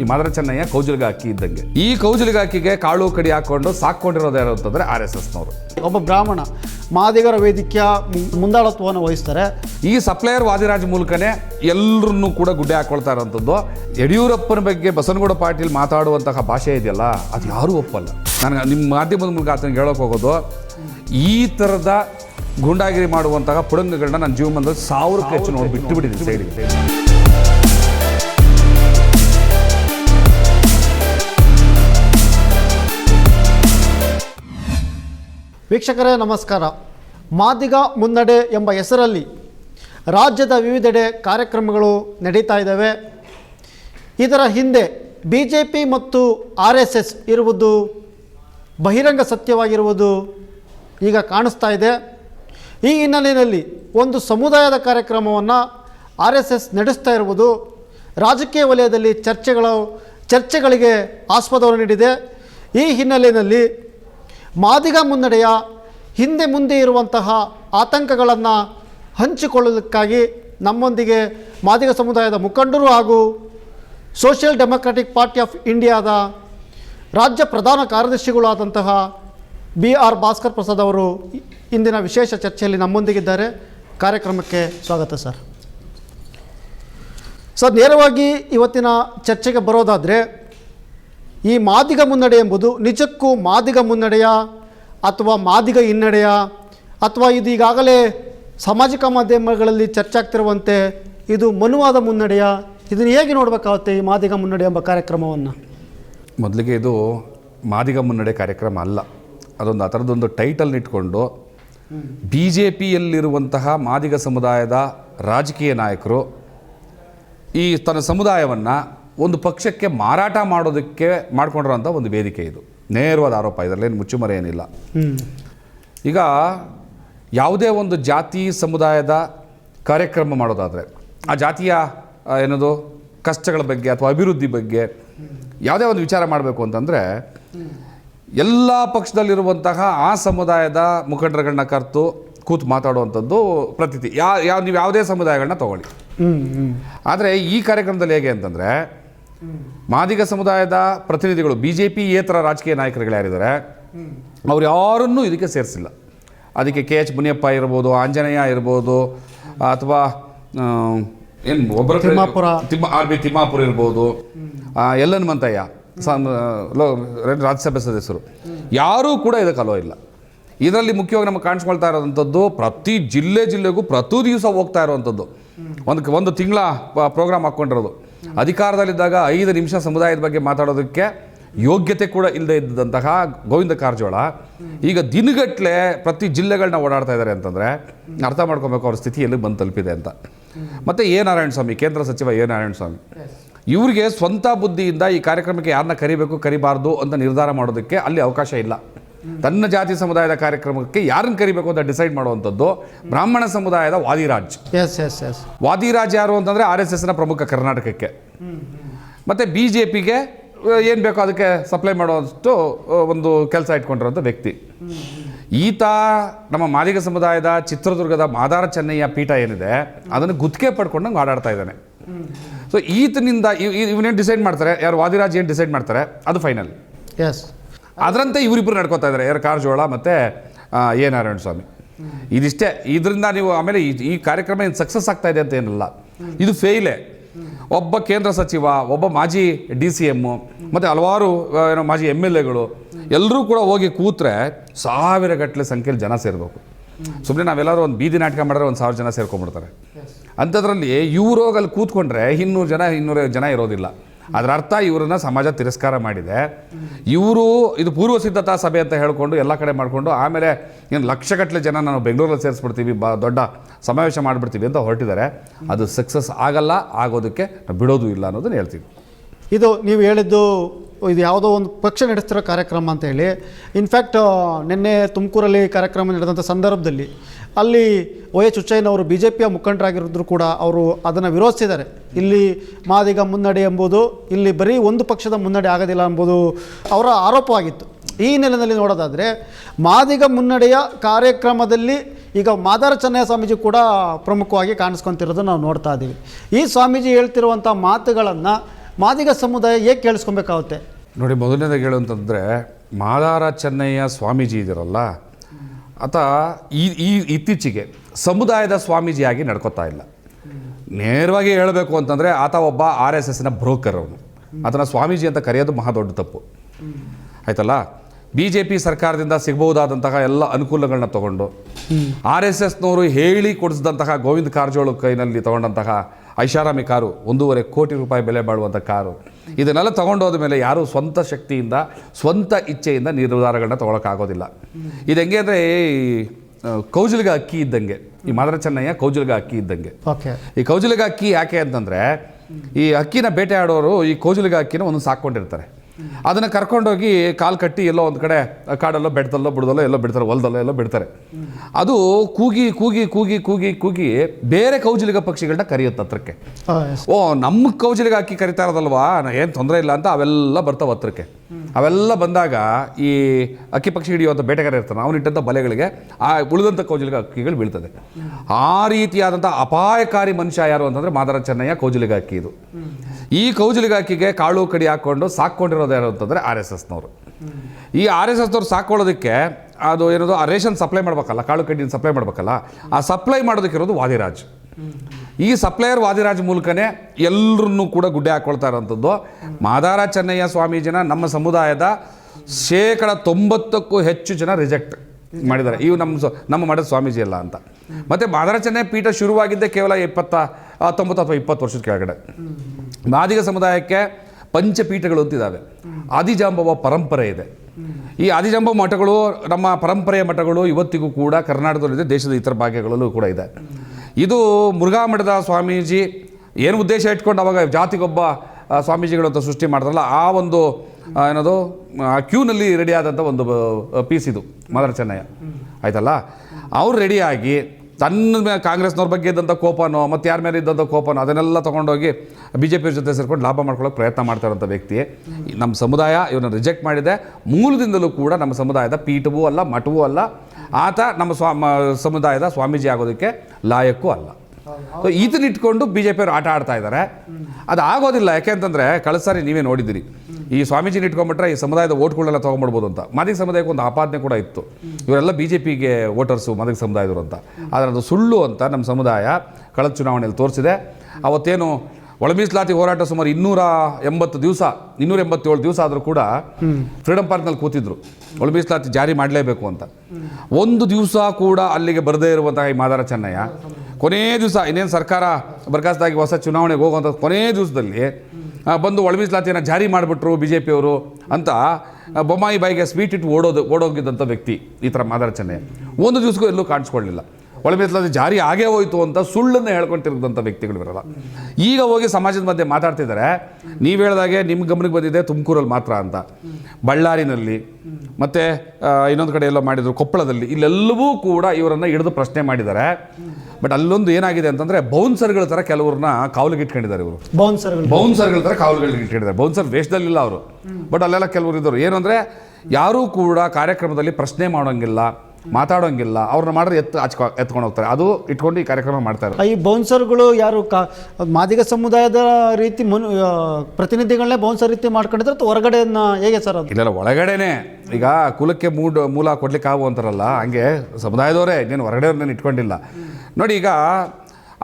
ಈ ಮಾದರ ಚೆನ್ನಯ್ಯ ಕೌಜಲಗಾಕಿ ಇದ್ದಂಗೆ. ಈ ಕೌಜಲಗಾಕಿಗೆ ಕಾಳು ಕಡಿ ಹಾಕೊಂಡು ಸಾಕೊಂಡಿರೋದು ಯಾರು ಅಂತಂದ್ರೆ ಆರ್ ಎಸ್ ಎಸ್ನವರು. ಒಬ್ಬ ಬ್ರಾಹ್ಮಣ ಮಾದಿಗರ ವೇದಿಕೆಯ ಮುಂದಾಳತ್ವವನ್ನು ವಹಿಸ್ತಾರೆ. ಈ ಸಪ್ಲೈಯರ್ ವಾದಿರಾಜ್ ಮೂಲಕನೇ ಎಲ್ಲರನ್ನೂ ಕೂಡ ಗುಡ್ಡೆ ಹಾಕೊಳ್ತಾ ಇರೋಂಥದ್ದು. ಯಡಿಯೂರಪ್ಪನ ಬಗ್ಗೆ ಬಸನಗೌಡ ಪಾಟೀಲ್ ಮಾತಾಡುವಂತಹ ಭಾಷೆ ಇದೆಯಲ್ಲ ಅದು ಯಾರೂ ಒಪ್ಪಲ್ಲ. ನನಗೆ ನಿಮ್ಮ ಮಾಧ್ಯಮದ ಮೂಲಕ ಆತನಿಗೆ ಹೇಳೋಕೆ ಹೋಗೋದು ಈ ಥರದ ಗೂಂಡಾಗಿರಿ ಮಾಡುವಂತಹ ಪುಡಂಗಗಳನ್ನ ನನ್ನ ಜೀವನದಲ್ಲಿ ಸಾವಿರಕ್ಕೆ ಹೆಚ್ಚು ನೋಡಿ ಬಿಟ್ಟು ಬಿಟ್ಟಿದ್ದೀನಿ ಸೈಡಿಗೆ ವೀಕ್ಷಕರೇ, ನಮಸ್ಕಾರ. ಮಾದಿಗ ಮುನ್ನಡೆ ಎಂಬ ಹೆಸರಲ್ಲಿ ರಾಜ್ಯದ ವಿವಿಧೆಡೆ ಕಾರ್ಯಕ್ರಮಗಳು ನಡೀತಾ ಇದ್ದಾವೆ. ಇದರ ಹಿಂದೆ ಬಿ ಜೆ ಪಿ ಮತ್ತು ಆರ್ ಎಸ್ ಎಸ್ ಇರುವುದು ಬಹಿರಂಗ ಸತ್ಯವಾಗಿರುವುದು ಈಗ ಕಾಣಿಸ್ತಾ ಇದೆ. ಈ ಹಿನ್ನೆಲೆಯಲ್ಲಿ ಒಂದು ಸಮುದಾಯದ ಕಾರ್ಯಕ್ರಮವನ್ನು ಆರ್ ಎಸ್ ಎಸ್ ನಡೆಸ್ತಾ ಇರುವುದು ರಾಜಕೀಯ ವಲಯದಲ್ಲಿ ಚರ್ಚೆಗಳು, ಚರ್ಚೆಗಳಿಗೆ ಆಸ್ಪದವನ್ನು ನೀಡಿದೆ. ಈ ಹಿನ್ನೆಲೆಯಲ್ಲಿ ಮಾದಿಗ ಮುನ್ನಡೆಯ ಹಿಂದೆ ಮುಂದೆ ಇರುವಂತಹ ಆತಂಕಗಳನ್ನು ಹಂಚಿಕೊಳ್ಳಲಿಕ್ಕಾಗಿ ನಮ್ಮೊಂದಿಗೆ ಮಾದಿಗ ಸಮುದಾಯದ ಮುಖಂಡರು ಹಾಗೂ ಸೋಷಿಯಲ್ ಡೆಮೊಕ್ರಾಟಿಕ್ ಪಾರ್ಟಿ ಆಫ್ ಇಂಡಿಯಾದ ರಾಜ್ಯ ಪ್ರಧಾನ ಕಾರ್ಯದರ್ಶಿಗಳಾದಂತಹ ಬಿ ಆರ್ ಭಾಸ್ಕರ್ ಪ್ರಸಾದ್ ಅವರು ಇಂದಿನ ವಿಶೇಷ ಚರ್ಚೆಯಲ್ಲಿ ನಮ್ಮೊಂದಿಗಿದ್ದಾರೆ. ಕಾರ್ಯಕ್ರಮಕ್ಕೆ ಸ್ವಾಗತ ಸರ್. ಸರ್, ನೇರವಾಗಿ ಇವತ್ತಿನ ಚರ್ಚೆಗೆ ಬರೋದಾದರೆ ಈ ಮಾದಿಗ ಮುನ್ನಡೆ ಎಂಬುದು ನಿಜಕ್ಕೂ ಮಾದಿಗ ಮುನ್ನಡೆಯ ಅಥವಾ ಮಾದಿಗ ಹಿನ್ನಡೆಯ? ಅಥವಾ ಇದು ಈಗಾಗಲೇ ಸಾಮಾಜಿಕ ಮಾಧ್ಯಮಗಳಲ್ಲಿ ಚರ್ಚೆ ಆಗ್ತಿರುವಂತೆ ಇದು ಮನುವಾದ ಮುನ್ನಡೆಯ? ಇದನ್ನು ಹೇಗೆ ನೋಡಬೇಕಾಗುತ್ತೆ ಈ ಮಾದಿಗ ಮುನ್ನಡೆ ಎಂಬ ಕಾರ್ಯಕ್ರಮವನ್ನು? ಮೊದಲಿಗೆ ಇದು ಮಾದಿಗ ಮುನ್ನಡೆ ಕಾರ್ಯಕ್ರಮ ಅಲ್ಲ. ಅದೊಂದು ಆ ಥರದ್ದೊಂದು ಟೈಟಲ್ ಇಟ್ಕೊಂಡು ಬಿ ಜೆ ಪಿಯಲ್ಲಿರುವಂತಹ ಮಾದಿಗ ಸಮುದಾಯದ ರಾಜಕೀಯ ನಾಯಕರು ಈ ತನ್ನ ಸಮುದಾಯವನ್ನು ಒಂದು ಪಕ್ಷಕ್ಕೆ ಮಾರಾಟ ಮಾಡೋದಕ್ಕೆ ಮಾಡ್ಕೊಂಡಿರೋಂಥ ಒಂದು ವೇದಿಕೆ ಇದು. ನೇರವಾದ ಆರೋಪ ಇದರಲ್ಲೇನು ಮುಚ್ಚುಮರೆ ಏನಿಲ್ಲ. ಈಗ ಯಾವುದೇ ಒಂದು ಜಾತಿ ಸಮುದಾಯದ ಕಾರ್ಯಕ್ರಮ ಮಾಡೋದಾದರೆ ಆ ಜಾತಿಯ ಏನದು ಕಷ್ಟಗಳ ಬಗ್ಗೆ ಅಥವಾ ಅಭಿವೃದ್ಧಿ ಬಗ್ಗೆ ಯಾವುದೇ ಒಂದು ವಿಚಾರ ಮಾಡಬೇಕು ಅಂತಂದರೆ ಎಲ್ಲ ಪಕ್ಷದಲ್ಲಿರುವಂತಹ ಆ ಸಮುದಾಯದ ಮುಖಂಡರುಗಳನ್ನ ಕರೆತು ಕೂತು ಮಾತಾಡುವಂಥದ್ದು ಪ್ರತೀತಿ. ಯಾ ಯಾವ ನೀವು ಯಾವುದೇ ಸಮುದಾಯಗಳನ್ನ ತಗೊಳ್ಳಿ. ಆದರೆ ಈ ಕಾರ್ಯಕ್ರಮದಲ್ಲಿ ಹೇಗೆ ಅಂತಂದರೆ ಮಾದಿಗ ಸಮುದಾಯದ ಪ್ರತಿನಿಧಿಗಳು ಬಿ ಜೆ ಪಿ ಏತರ ರಾಜಕೀಯ ನಾಯಕರುಗಳು ಯಾರಿದ್ದಾರೆ? ಅವ್ರು ಯಾರನ್ನೂ ಇದಕ್ಕೆ ಸೇರಿಸಿಲ್ಲ. ಅದಕ್ಕೆ ಕೆ ಎಚ್ ಮುನಿಯಪ್ಪ ಇರ್ಬೋದು ಆಂಜನೇಯ ಇರ್ಬೋದು ಅಥವಾ ಏನು ಒಬ್ಬರ ತಿಮ್ಮಾಪುರ. ತಿಮ್ಮ ಆರ್ ಬಿ ತಿಮ್ಮಾಪುರ ಇರ್ಬೋದು ಎಲ್ಲನ್ ಮಂತಯ್ಯ ರಾಜ್ಯಸಭೆ ಸದಸ್ಯರು. ಯಾರೂ ಕೂಡ ಇದಕ್ಕೆ ಅಲೋ ಇಲ್ಲ. ಇದರಲ್ಲಿ ಮುಖ್ಯವಾಗಿ ನಮಗೆ ಕಾಣಿಸ್ಕೊಳ್ತಾ ಇರೋವಂಥದ್ದು ಪ್ರತಿ ಜಿಲ್ಲೆ ಜಿಲ್ಲೆಗೂ ಪ್ರತಿ ದಿವಸ ಹೋಗ್ತಾ ಇರುವಂಥದ್ದು. ಒಂದು ಒಂದು ತಿಂಗಳ ಪ್ರೋಗ್ರಾಮ್ ಹಾಕ್ಕೊಂಡಿರೋದು. ಅಧಿಕಾರದಲ್ಲಿದ್ದಾಗ ಐದು ನಿಮಿಷ ಸಮುದಾಯದ ಬಗ್ಗೆ ಮಾತಾಡೋದಕ್ಕೆ ಯೋಗ್ಯತೆ ಕೂಡ ಇಲ್ಲದೆ ಇದ್ದಂತಹ ಗೋವಿಂದ ಕಾರಜೋಳ. ಈಗ ದಿನಗಟ್ಟಲೆ ಪ್ರತಿ ಜಿಲ್ಲೆಗಳನ್ನ ಓಡಾಡ್ತಾ ಇದ್ದಾರೆ ಅಂತಂದರೆ ಅರ್ಥ ಮಾಡ್ಕೊಬೇಕು ಅವ್ರ ಸ್ಥಿತಿ ಎಲ್ಲಿ ಬಂದು ತಲುಪಿದೆ ಅಂತ. ಮತ್ತು ಎ. ನಾರಾಯಣ ಸ್ವಾಮಿ, ಕೇಂದ್ರ ಸಚಿವ ಎ. ನಾರಾಯಣ ಸ್ವಾಮಿ. ಇವ್ರಿಗೆ ಸ್ವಂತ ಬುದ್ಧಿಯಿಂದ ಈ ಕಾರ್ಯಕ್ರಮಕ್ಕೆ ಯಾರನ್ನ ಕರಿಬೇಕು, ಕರಿಬಾರ್ದು ಅಂತ ನಿರ್ಧಾರ ಮಾಡೋದಕ್ಕೆ ಅಲ್ಲಿ ಅವಕಾಶ ಇಲ್ಲ. ತನ್ನ ಜಾತಿ ಸಮುದಾಯದ ಕಾರ್ಯಕ್ರಮಕ್ಕೆ ಯಾರನ್ನು ಕರಿಬೇಕು ಅಂತ ಡಿಸೈಡ್ ಮಾಡುವಂಥದ್ದು ಬ್ರಾಹ್ಮಣ ಸಮುದಾಯದ Vadiraj. S S S Vadiraj ಯಾರು ಅಂತಂದರೆ ಆರ್ ಎಸ್ ಎಸ್ನ ಪ್ರಮುಖ ಕರ್ನಾಟಕಕ್ಕೆ. ಮತ್ತು ಬಿ ಜೆ ಪಿಗೆ ಏನು ಬೇಕೋ ಅದಕ್ಕೆ ಸಪ್ಲೈ ಮಾಡುವಷ್ಟು ಒಂದು ಕೆಲಸ ಇಟ್ಕೊಂಡಿರೋಂಥ ವ್ಯಕ್ತಿ. ಈತ ನಮ್ಮ ಮಾದಿಗ ಸಮುದಾಯದ ಚಿತ್ರದುರ್ಗದ ಮಾದಾರ ಚೆನ್ನಯ್ಯ ಪೀಠ ಏನಿದೆ ಅದನ್ನು ಗುತ್ತಿಗೆ ಪಡ್ಕೊಂಡಂಗೆ ಆಡಾಡ್ತಾ ಇದ್ದಾನೆ. ಸೊ ಈತನಿಂದ ಇವನೇನು ಡಿಸೈಡ್ ಮಾಡ್ತಾರೆ? ಯಾರು ವಾದಿರಾಜ್ ಏನು ಡಿಸೈಡ್ ಮಾಡ್ತಾರೆ? ಅದು ಫೈನಲ್ ಎಸ್ ಅದರಂತೆ ಇವರಿಬ್ಬರು ನಡ್ಕೋತಾ ಇದ್ದಾರೆ ಯಾರು ಕಾರಜೋಳ ಮತ್ತು ಎ. ನಾರಾಯಣ ಸ್ವಾಮಿ ಇದಿಷ್ಟೇ. ಇದರಿಂದ ನೀವು ಆಮೇಲೆ ಈ- ಕಾರ್ಯಕ್ರಮ ಏನು ಸಕ್ಸಸ್ ಆಗ್ತಾ ಇದೆ ಅಂತ ಏನಿಲ್ಲ. ಇದು ಫೇಲೇ ಒಬ್ಬ ಕೇಂದ್ರ ಸಚಿವ ಒಬ್ಬ ಮಾಜಿ ಡಿ ಸಿ ಎಮ್ಮು ಮತ್ತು ಹಲವಾರು ಏನೋ ಮಾಜಿ ಎಂ ಎಲ್ ಎಗಳು ಎಲ್ಲರೂ ಕೂಡ ಹೋಗಿ ಕೂತ್ರೆ ಸಾವಿರ ಗಟ್ಟಲೆ ಸಂಖ್ಯೆಯಲ್ಲಿ ಜನ ಸೇರಬೇಕು. ಸುಮ್ಮನೆ ನಾವೆಲ್ಲರೂ ಒಂದು ಬೀದಿ ನಾಟಕ ಮಾಡಿದ್ರೆ ಒಂದು ಸಾವಿರ ಜನ ಸೇರ್ಕೊಂಡ್ಬಿಡ್ತಾರೆ. ಅಂಥದ್ರಲ್ಲಿ ಇವ್ರು ಹೋಗಲ್ಲಿ ಕೂತ್ಕೊಂಡ್ರೆ ಇನ್ನೂರು ಜನ ಇನ್ನೂರು ಜನ ಇರೋದಿಲ್ಲ. ಅದರ ಅರ್ಥ ಇವರನ್ನ ಸಮಾಜ ತಿರಸ್ಕಾರ ಮಾಡಿದೆ. ಇವರು ಇದು ಪೂರ್ವ ಸಿದ್ಧತಾ ಸಭೆ ಅಂತ ಹೇಳಿಕೊಂಡು ಎಲ್ಲ ಕಡೆ ಮಾಡಿಕೊಂಡು ಆಮೇಲೆ ಏನು ಲಕ್ಷಗಟ್ಟಲೆ ಜನ ನಾವು ಬೆಂಗಳೂರಲ್ಲಿ ಸೇರಿಸ್ಬಿಡ್ತೀವಿ, ಬ ದೊಡ್ಡ ಸಮಾವೇಶ ಮಾಡಿಬಿಡ್ತೀವಿ ಅಂತ ಹೊರಟಿದ್ದಾರೆ. ಅದು ಸಕ್ಸಸ್ ಆಗಲ್ಲ, ಆಗೋದಕ್ಕೆ ಬಿಡೋದು ಇಲ್ಲ ಅನ್ನೋದನ್ನ ಹೇಳ್ತೀವಿ. ಇದು ನೀವು ಹೇಳಿದ್ದು ಇದು ಯಾವುದೋ ಒಂದು ಪಕ್ಷ ನಡೆಸ್ತಿರೋ ಕಾರ್ಯಕ್ರಮ ಅಂತ ಹೇಳಿ. ಇನ್ಫ್ಯಾಕ್ಟ್ ನಿನ್ನೆ ತುಮಕೂರಲ್ಲಿ ಕಾರ್ಯಕ್ರಮ ನಡೆದಂಥ ಸಂದರ್ಭದಲ್ಲಿ ಅಲ್ಲಿ ಒ ಎಚ್ ಹುಚ್ಚಯ್ಯನವರು ಬಿ ಜೆ ಪಿಯ ಮುಖಂಡರಾಗಿರೋದ್ರು ಕೂಡ ಅವರು ಅದನ್ನು ವಿರೋಧಿಸಿದ್ದಾರೆ. ಇಲ್ಲಿ ಮಾದಿಗ ಮುನ್ನಡೆ ಎಂಬುದು, ಇಲ್ಲಿ ಬರೀ ಒಂದು ಪಕ್ಷದ ಮುನ್ನಡೆ ಆಗೋದಿಲ್ಲ ಎಂಬುದು ಅವರ ಆರೋಪವಾಗಿತ್ತು. ಈ ನೆಲೆಯಲ್ಲಿ ನೋಡೋದಾದರೆ, ಮಾದಿಗ ಮುನ್ನಡೆಯ ಕಾರ್ಯಕ್ರಮದಲ್ಲಿ ಈಗ ಮಾದಾರ ಚೆನ್ನಯ್ಯ ಸ್ವಾಮೀಜಿ ಕೂಡ ಪ್ರಮುಖವಾಗಿ ಕಾಣಿಸ್ಕೊತಿರೋದು ನಾವು ನೋಡ್ತಾ ಇದ್ದೀವಿ ಈ ಸ್ವಾಮೀಜಿ ಹೇಳ್ತಿರುವಂಥ ಮಾತುಗಳನ್ನು ಮಾದಿಗ ಸಮುದಾಯ ಹೇಗೆ ಕೇಳಿಸ್ಕೊಬೇಕಾಗುತ್ತೆ? ನೋಡಿ, ಮೊದಲನೇದಾಗಿ ಹೇಳುವಂತಂದರೆ, ಮಾದಾರ ಚೆನ್ನಯ್ಯ ಸ್ವಾಮೀಜಿ ಇದಿರಲ್ಲ ಆತ ಈ ಈ ಇತ್ತೀಚೆಗೆ ಸಮುದಾಯದ ಸ್ವಾಮೀಜಿಯಾಗಿ ನಡ್ಕೋತಾ ಇಲ್ಲ. ನೇರವಾಗಿ ಹೇಳಬೇಕು ಅಂತಂದರೆ ಆತ ಒಬ್ಬ ಆರ್ ಎಸ್ ಎಸ್ನ ಬ್ರೋಕರ್ ಅವನು. ಆತನ ಸ್ವಾಮೀಜಿ ಅಂತ ಕರೆಯೋದು ಮಹಾ ದೊಡ್ಡ ತಪ್ಪು. ಆಯ್ತಲ್ಲ? ಬಿ ಜೆ ಪಿ ಸರ್ಕಾರದಿಂದ ಸಿಗಬಹುದಾದಂತಹ ಎಲ್ಲ ಅನುಕೂಲಗಳನ್ನ ತಗೊಂಡು ಆರ್ ಎಸ್ ಎಸ್ನವರು ಹೇಳಿ ಕೊಡಿಸಿದಂತಹ ಗೋವಿಂದ ಕಾರಜೋಳ ಕೈನಲ್ಲಿ ತಗೊಂಡಂತಹ ಐಷಾರಾಮಿ ಕಾರು ಒಂದೂವರೆ ಕೋಟಿ ರೂಪಾಯಿ ಬೆಲೆ ಬಾಳುವಂಥ ಕಾರು. ಇದನ್ನೆಲ್ಲ ತೊಗೊಂಡೋದ ಮೇಲೆ ಯಾರೂ ಸ್ವಂತ ಶಕ್ತಿಯಿಂದ ಸ್ವಂತ ಇಚ್ಛೆಯಿಂದ ನಿರ್ಧಾರಗಳನ್ನ ತೊಗೊಳಕ್ಕಾಗೋದಿಲ್ಲ. ಇದು ಹೆಂಗೆ ಅಂದರೆ ಕೌಜಲ್ಗ ಅಕ್ಕಿ ಇದ್ದಂಗೆ ಈ ಮಾದರ ಚೆನ್ನಯ್ಯ ಕೌಜಲ್ಗ ಅಕ್ಕಿ ಇದ್ದಂಗೆ. ಓಕೆ. ಈ ಕೌಜಲಿಗ ಅಕ್ಕಿ ಯಾಕೆ ಅಂತಂದರೆ ಈ ಅಕ್ಕಿನ ಬೇಟೆ ಆಡೋರು ಈ ಕೌಜಲಿಗ ಅಕ್ಕಿನ ಒಂದು ಸಾಕೊಂಡಿರ್ತಾರೆ ಅದನ್ನು ಕರ್ಕೊಂಡೋಗಿ ಕಾಲು ಕಟ್ಟಿ ಎಲ್ಲೋ ಒಂದು ಕಡೆ ಕಾಡಲ್ಲೋ ಬೆಟ್ಟದಲ್ಲೋ ಬುಡದಲ್ಲೋ ಎಲ್ಲೋ ಬಿಡ್ತಾರೆ ಹೊಲದಲ್ಲೋ ಎಲ್ಲೋ ಬಿಡ್ತಾರೆ. ಅದು ಕೂಗಿ ಕೂಗಿ ಕೂಗಿ ಕೂಗಿ ಕೂಗಿ ಬೇರೆ ಕೌಜಲಿಗ ಪಕ್ಷಿಗಳನ್ನ ಕರೆಯುತ್ತೆ ಹತ್ರಕ್ಕೆ. ಓ ನಮ್ಮ ಕೌಜಲಿಗ ಹಾಕಿ ಕರಿತಾ ಇರೋದಲ್ವಾ? ಏನು ತೊಂದರೆ ಇಲ್ಲ ಅಂತ ಅವೆಲ್ಲ ಬರ್ತಾವೆ ಹತ್ರಕ್ಕೆ. ಅವೆಲ್ಲ ಬಂದಾಗ ಈ ಅಕ್ಕಿ ಪಕ್ಷಿ ಹಿಡಿಯುವಂಥ ಬೇಟೆಗಾರ ಇರ್ತಾನೆ ಅವನಿಟ್ಟಂಥ ಬಲೆಗಳಿಗೆ ಆ ಉಳಿದಂಥ ಕೌಜಲಿಗ ಅಕ್ಕಿಗಳು ಬೀಳ್ತದೆ. ಆ ರೀತಿಯಾದಂಥ ಅಪಾಯಕಾರಿ ಮನುಷ್ಯ ಯಾರು ಅಂತಂದರೆ ಮಾದರ ಚೆನ್ನಯ್ಯ ಕೌಜಲಿಗ ಅಕ್ಕಿ ಇದು. ಈ ಕೌಜಲಿಗ ಅಕ್ಕಿಗೆ ಕಾಳು ಕಡಿ ಹಾಕ್ಕೊಂಡು ಸಾಕ್ಕೊಂಡಿರೋದು ಯಾರು ಅಂತಂದರೆ ಆರ್ ಎಸ್ ಎಸ್ನವರು. ಈ ಆರ್ ಎಸ್ ಎಸ್ನವ್ರು ಸಾಕೊಳ್ಳೋದಕ್ಕೆ ಅದು ಏನದು, ಆ ರೇಷನ್ ಸಪ್ಲೈ ಮಾಡಬೇಕಲ್ಲ, ಕಾಳು ಕಡ್ಡಿನ ಸಪ್ಲೈ ಮಾಡ್ಬೇಕಲ್ಲ, ಆ ಸಪ್ಲೈ ಮಾಡೋದಕ್ಕಿರೋದು ವಾದಿರಾಜ್. ಈ ಸಪ್ಲೈಯರ್ ವಾದಿರಾಜ್ ಮೂಲಕನೇ ಎಲ್ಲರನ್ನೂ ಕೂಡ ಗುಡ್ಡೆ ಹಾಕ್ಕೊಳ್ತಾ ಇರೋಂಥದ್ದು. ಮಾದಾರ ಚೆನ್ನಯ್ಯ ಸ್ವಾಮೀಜಿನ ನಮ್ಮ ಸಮುದಾಯದ ಶೇಕಡ ತೊಂಬತ್ತಕ್ಕೂ ಹೆಚ್ಚು ಜನ ರಿಜೆಕ್ಟ್ ಮಾಡಿದ್ದಾರೆ. ಇವು ನಮ್ಮ ನಮ್ಮ ಮಠದ ಸ್ವಾಮೀಜಿ ಅಲ್ಲ ಅಂತ. ಮತ್ತು ಮಾದಾರ ಚೆನ್ನಯ್ಯ ಪೀಠ ಶುರುವಾಗಿದ್ದೇ ಕೇವಲ ಇಪ್ಪತ್ತ, ಹತ್ತೊಂಬತ್ತು ಅಥವಾ ಇಪ್ಪತ್ತು ವರ್ಷದ ಕೆಳಗಡೆ. ಮಾದಿಗ ಸಮುದಾಯಕ್ಕೆ ಪಂಚಪೀಠಗಳು ಅಂತಿದ್ದಾವೆ. ಆದಿಜಾಂಬವ ಪರಂಪರೆ ಇದೆ. ಈ ಆದಿಜಾಂಬವ ಮಠಗಳು ನಮ್ಮ ಪರಂಪರೆಯ ಮಠಗಳು ಇವತ್ತಿಗೂ ಕೂಡ ಕರ್ನಾಟಕದಲ್ಲಿದೆ, ದೇಶದ ಇತರ ಭಾಗಗಳಲ್ಲೂ ಕೂಡ ಇದೆ. ಇದು ಮುರುಘಾಮಠದ ಸ್ವಾಮೀಜಿ ಏನು ಉದ್ದೇಶ ಇಟ್ಕೊಂಡು ಅವಾಗ ಜಾತಿಗೊಬ್ಬ ಸ್ವಾಮೀಜಿಗಳು ಅಂತ ಸೃಷ್ಟಿ ಮಾಡ್ತಾರಲ್ಲ ಆ ಒಂದು ಏನದು ಕ್ಯೂನಲ್ಲಿ ರೆಡಿ ಆದಂಥ ಒಂದು ಪೀಸ್ ಇದು, ಮದರ ಚೆನ್ನಯ್ಯ. ಆಯ್ತಲ್ಲ? ಅವ್ರು ರೆಡಿಯಾಗಿ ತನ್ನ ಕಾಂಗ್ರೆಸ್ನವ್ರ ಬಗ್ಗೆ ಇದ್ದಂಥ ಕೋಪನೋ, ಮತ್ತು ಯಾರ ಮೇಲೆ ಇದ್ದಂಥ ಕೋಪನೋ, ಅದನ್ನೆಲ್ಲ ತೊಗೊಂಡೋಗಿ ಬಿ ಜೆ ಪಿಯವ್ರ ಜೊತೆ ಸೇರ್ಕೊಂಡು ಲಾಭ ಮಾಡ್ಕೊಳ್ಳೋಕೆ ಪ್ರಯತ್ನ ಮಾಡ್ತಾ ಇರೋಂಥ ವ್ಯಕ್ತಿ. ನಮ್ಮ ಸಮುದಾಯ ಇವನ್ನ ರಿಜೆಕ್ಟ್ ಮಾಡಿದೆ. ಮೂಲದಿಂದಲೂ ಕೂಡ ನಮ್ಮ ಸಮುದಾಯದ ಪೀಠವೂ ಅಲ್ಲ, ಮಠವೂ ಅಲ್ಲ. ಆತ ನಮ್ಮ ಸ್ವಾ ಸಮುದಾಯದ ಸ್ವಾಮೀಜಿ ಆಗೋದಕ್ಕೆ ಲಾಯಕ್ಕೂ ಅಲ್ಲ. ಸೊ ಇಟ್ಕೊಂಡು ಬಿ ಜೆ ಪಿಯವರು ಆಟ ಆಡ್ತಾ ಇದ್ದಾರೆ ಅದು ಆಗೋದಿಲ್ಲ. ಯಾಕೆಂತಂದರೆ ಕಳೆದ ಸಾರಿ ನೀವೇ ನೋಡಿದ್ದೀರಿ. ಈ ಸ್ವಾಮೀಜಿನ ಇಟ್ಕೊಂಡ್ಬಿಟ್ರೆ ಈ ಸಮುದಾಯದ ಓಟ್ಗಳನ್ನೆಲ್ಲ ತೊಗೊಂಡ್ಬಿಡ್ಬೋದು ಅಂತ. ಮಾದಿಗ ಸಮುದಾಯಕ್ಕೆ ಒಂದು ಆಪಾದನೆ ಕೂಡ ಇತ್ತು. ಇವರೆಲ್ಲ ಬಿ ಜೆ ಪಿಗೆ ವೋಟರ್ಸು, ಮಾದಿಗ ಸಮುದಾಯದವರು ಅಂತ. ಆದರೆ ಅದು ಸುಳ್ಳು ಅಂತ ನಮ್ಮ ಸಮುದಾಯ ಕಳೆದ ಚುನಾವಣೆಯಲ್ಲಿ ತೋರಿಸಿದೆ. ಅವತ್ತೇನು ಒಳ ಮೀಸಲಾತಿ ಹೋರಾಟ ಸುಮಾರು ಇನ್ನೂರ ಎಂಬತ್ತು ದಿವಸ, ಇನ್ನೂರ ಎಂಬತ್ತೇಳು ದಿವಸ ಆದರೂ ಕೂಡ ಫ್ರೀಡಮ್ ಪಾರ್ಕ್ನಲ್ಲಿ ಕೂತಿದ್ರು. ಒಳ ಮೀಸಲಾತಿ ಜಾರಿ ಮಾಡಲೇಬೇಕು ಅಂತ. ಒಂದು ದಿವಸ ಕೂಡ ಅಲ್ಲಿಗೆ ಬರದೇ ಇರುವಂತಹ ಈ ಮಾದಾರ ಚೆನ್ನಯ್ಯ, ಕೊನೇ ದಿವಸ ಇನ್ನೇನು ಸರ್ಕಾರ ಬರ್ಖಾಸ್ತಾಗಿ ಹೊಸ ಚುನಾವಣೆಗೆ ಹೋಗುವಂಥ ಕೊನೇ ದಿವಸದಲ್ಲಿ ಬಂದು ಒಳ ಮೀಸಲಾತಿಯನ್ನು ಜಾರಿ ಮಾಡಿಬಿಟ್ರು ಬಿ ಜೆ ಪಿಯವರು ಅಂತ ಬೊಮ್ಮಾಯಿ ಬಾಯಿಗೆ ಸ್ವೀಟ್ ಇಟ್ಟು ಓಡೋದು ಓಡೋಗಿದ್ದಂಥ ವ್ಯಕ್ತಿ ಈ ಥರ ಮಾದಾರ ಚೆನ್ನಯ್ಯ. ಒಂದು ದಿವಸಕ್ಕೂ ಎಲ್ಲೂ ಕಾಣಿಸ್ಕೊಳ್ಳಿಲ್ಲ ಒಳ ಮೀಸಲಾತಿ ಜಾರಿ ಆಗೇ ಹೋಯಿತು ಅಂತ ಸುಳ್ಳನ್ನು ಹೇಳ್ಕೊಂತಿರೋದಂಥ ವ್ಯಕ್ತಿಗಳು ಇರಲ್ಲ ಈಗ ಹೋಗಿ ಸಮಾಜದ ಮಧ್ಯೆ ಮಾತಾಡ್ತಿದ್ದಾರೆ ನೀವು ಹೇಳ್ದಾಗೆ ನಿಮ್ಮ ಗಮನಕ್ಕೆ ಬಂದಿದೆ ತುಮಕೂರಲ್ಲಿ ಮಾತ್ರ ಅಂತ. ಬಳ್ಳಾರಿನಲ್ಲಿ ಮತ್ತು ಇನ್ನೊಂದು ಕಡೆ ಎಲ್ಲೋ ಮಾಡಿದರು ಕೊಪ್ಪಳದಲ್ಲಿ. ಇಲ್ಲೆಲ್ಲವೂ ಕೂಡ ಇವರನ್ನು ಹಿಡಿದು ಪ್ರಶ್ನೆ ಮಾಡಿದ್ದಾರೆ. ಬಟ್ ಅಲ್ಲೊಂದು ಏನಾಗಿದೆ ಅಂತಂದರೆ ಬೌನ್ಸರ್ಗಳ ಥರ ಕೆಲವ್ರನ್ನ ಕಾವಲಿಗೆ ಇಟ್ಕೊಂಡಿದ್ದಾರೆ ಇವರು. ಬೌನ್ಸರ್ಗಳು. ಬೌನ್ಸರ್ಗಳ ಥರ ಕಾವಲುಗಳಿಗೆ ಇಟ್ಕೊಂಡಿದ್ದಾರೆ. ಬೌನ್ಸರ್ ವೇಷದಲ್ಲಿಲ್ಲ ಅವರು. ಬಟ್ ಅಲ್ಲೆಲ್ಲ ಕೆಲವರು ಇದ್ದರು ಏನು ಅಂದರೆ ಯಾರೂ ಕೂಡ ಕಾರ್ಯಕ್ರಮದಲ್ಲಿ ಪ್ರಶ್ನೆ ಮಾಡೋಂಗಿಲ್ಲ. ಮಾತಾಡೋಂಗಿಲ್ಲ. ಅವ್ರನ್ನ ಮಾಡಿದ್ರೆ ಎತ್ತು ಹಚ್ಕೊ ಎತ್ಕೊಂಡು ಹೋಗ್ತಾರೆ. ಅದು ಇಟ್ಕೊಂಡು ಈ ಕಾರ್ಯಕ್ರಮ ಮಾಡ್ತಾರೆ ಈ ಬೌನ್ಸರ್ಗಳು ಯಾರು ಕಾ ಮಾದಿಗ ಸಮುದಾಯದ ರೀತಿ ಮನು ಪ್ರತಿನಿಧಿಗಳನ್ನೇ ಬೌನ್ಸರ್ ರೀತಿ ಮಾಡ್ಕೊಂಡಿದ್ರೆ ಅಥವಾ ಹೇಗೆ ಸರ್ ಅದು? ಇಲ್ಲೆಲ್ಲ ಒಳಗಡೆನೆ. ಈಗ ಕುಲಕ್ಕೆ ಮೂಡ್ ಮೂಲ ಕೊಡ್ಲಿಕ್ಕೆ ಆಗು ಅಂತಾರಲ್ಲ ಹಂಗೆ ಸಮುದಾಯದವರೇ ನೀನು ಹೊರಗಡೆಯವ್ರನ್ನ ಇಟ್ಕೊಂಡಿಲ್ಲ. ನೋಡಿ ಈಗ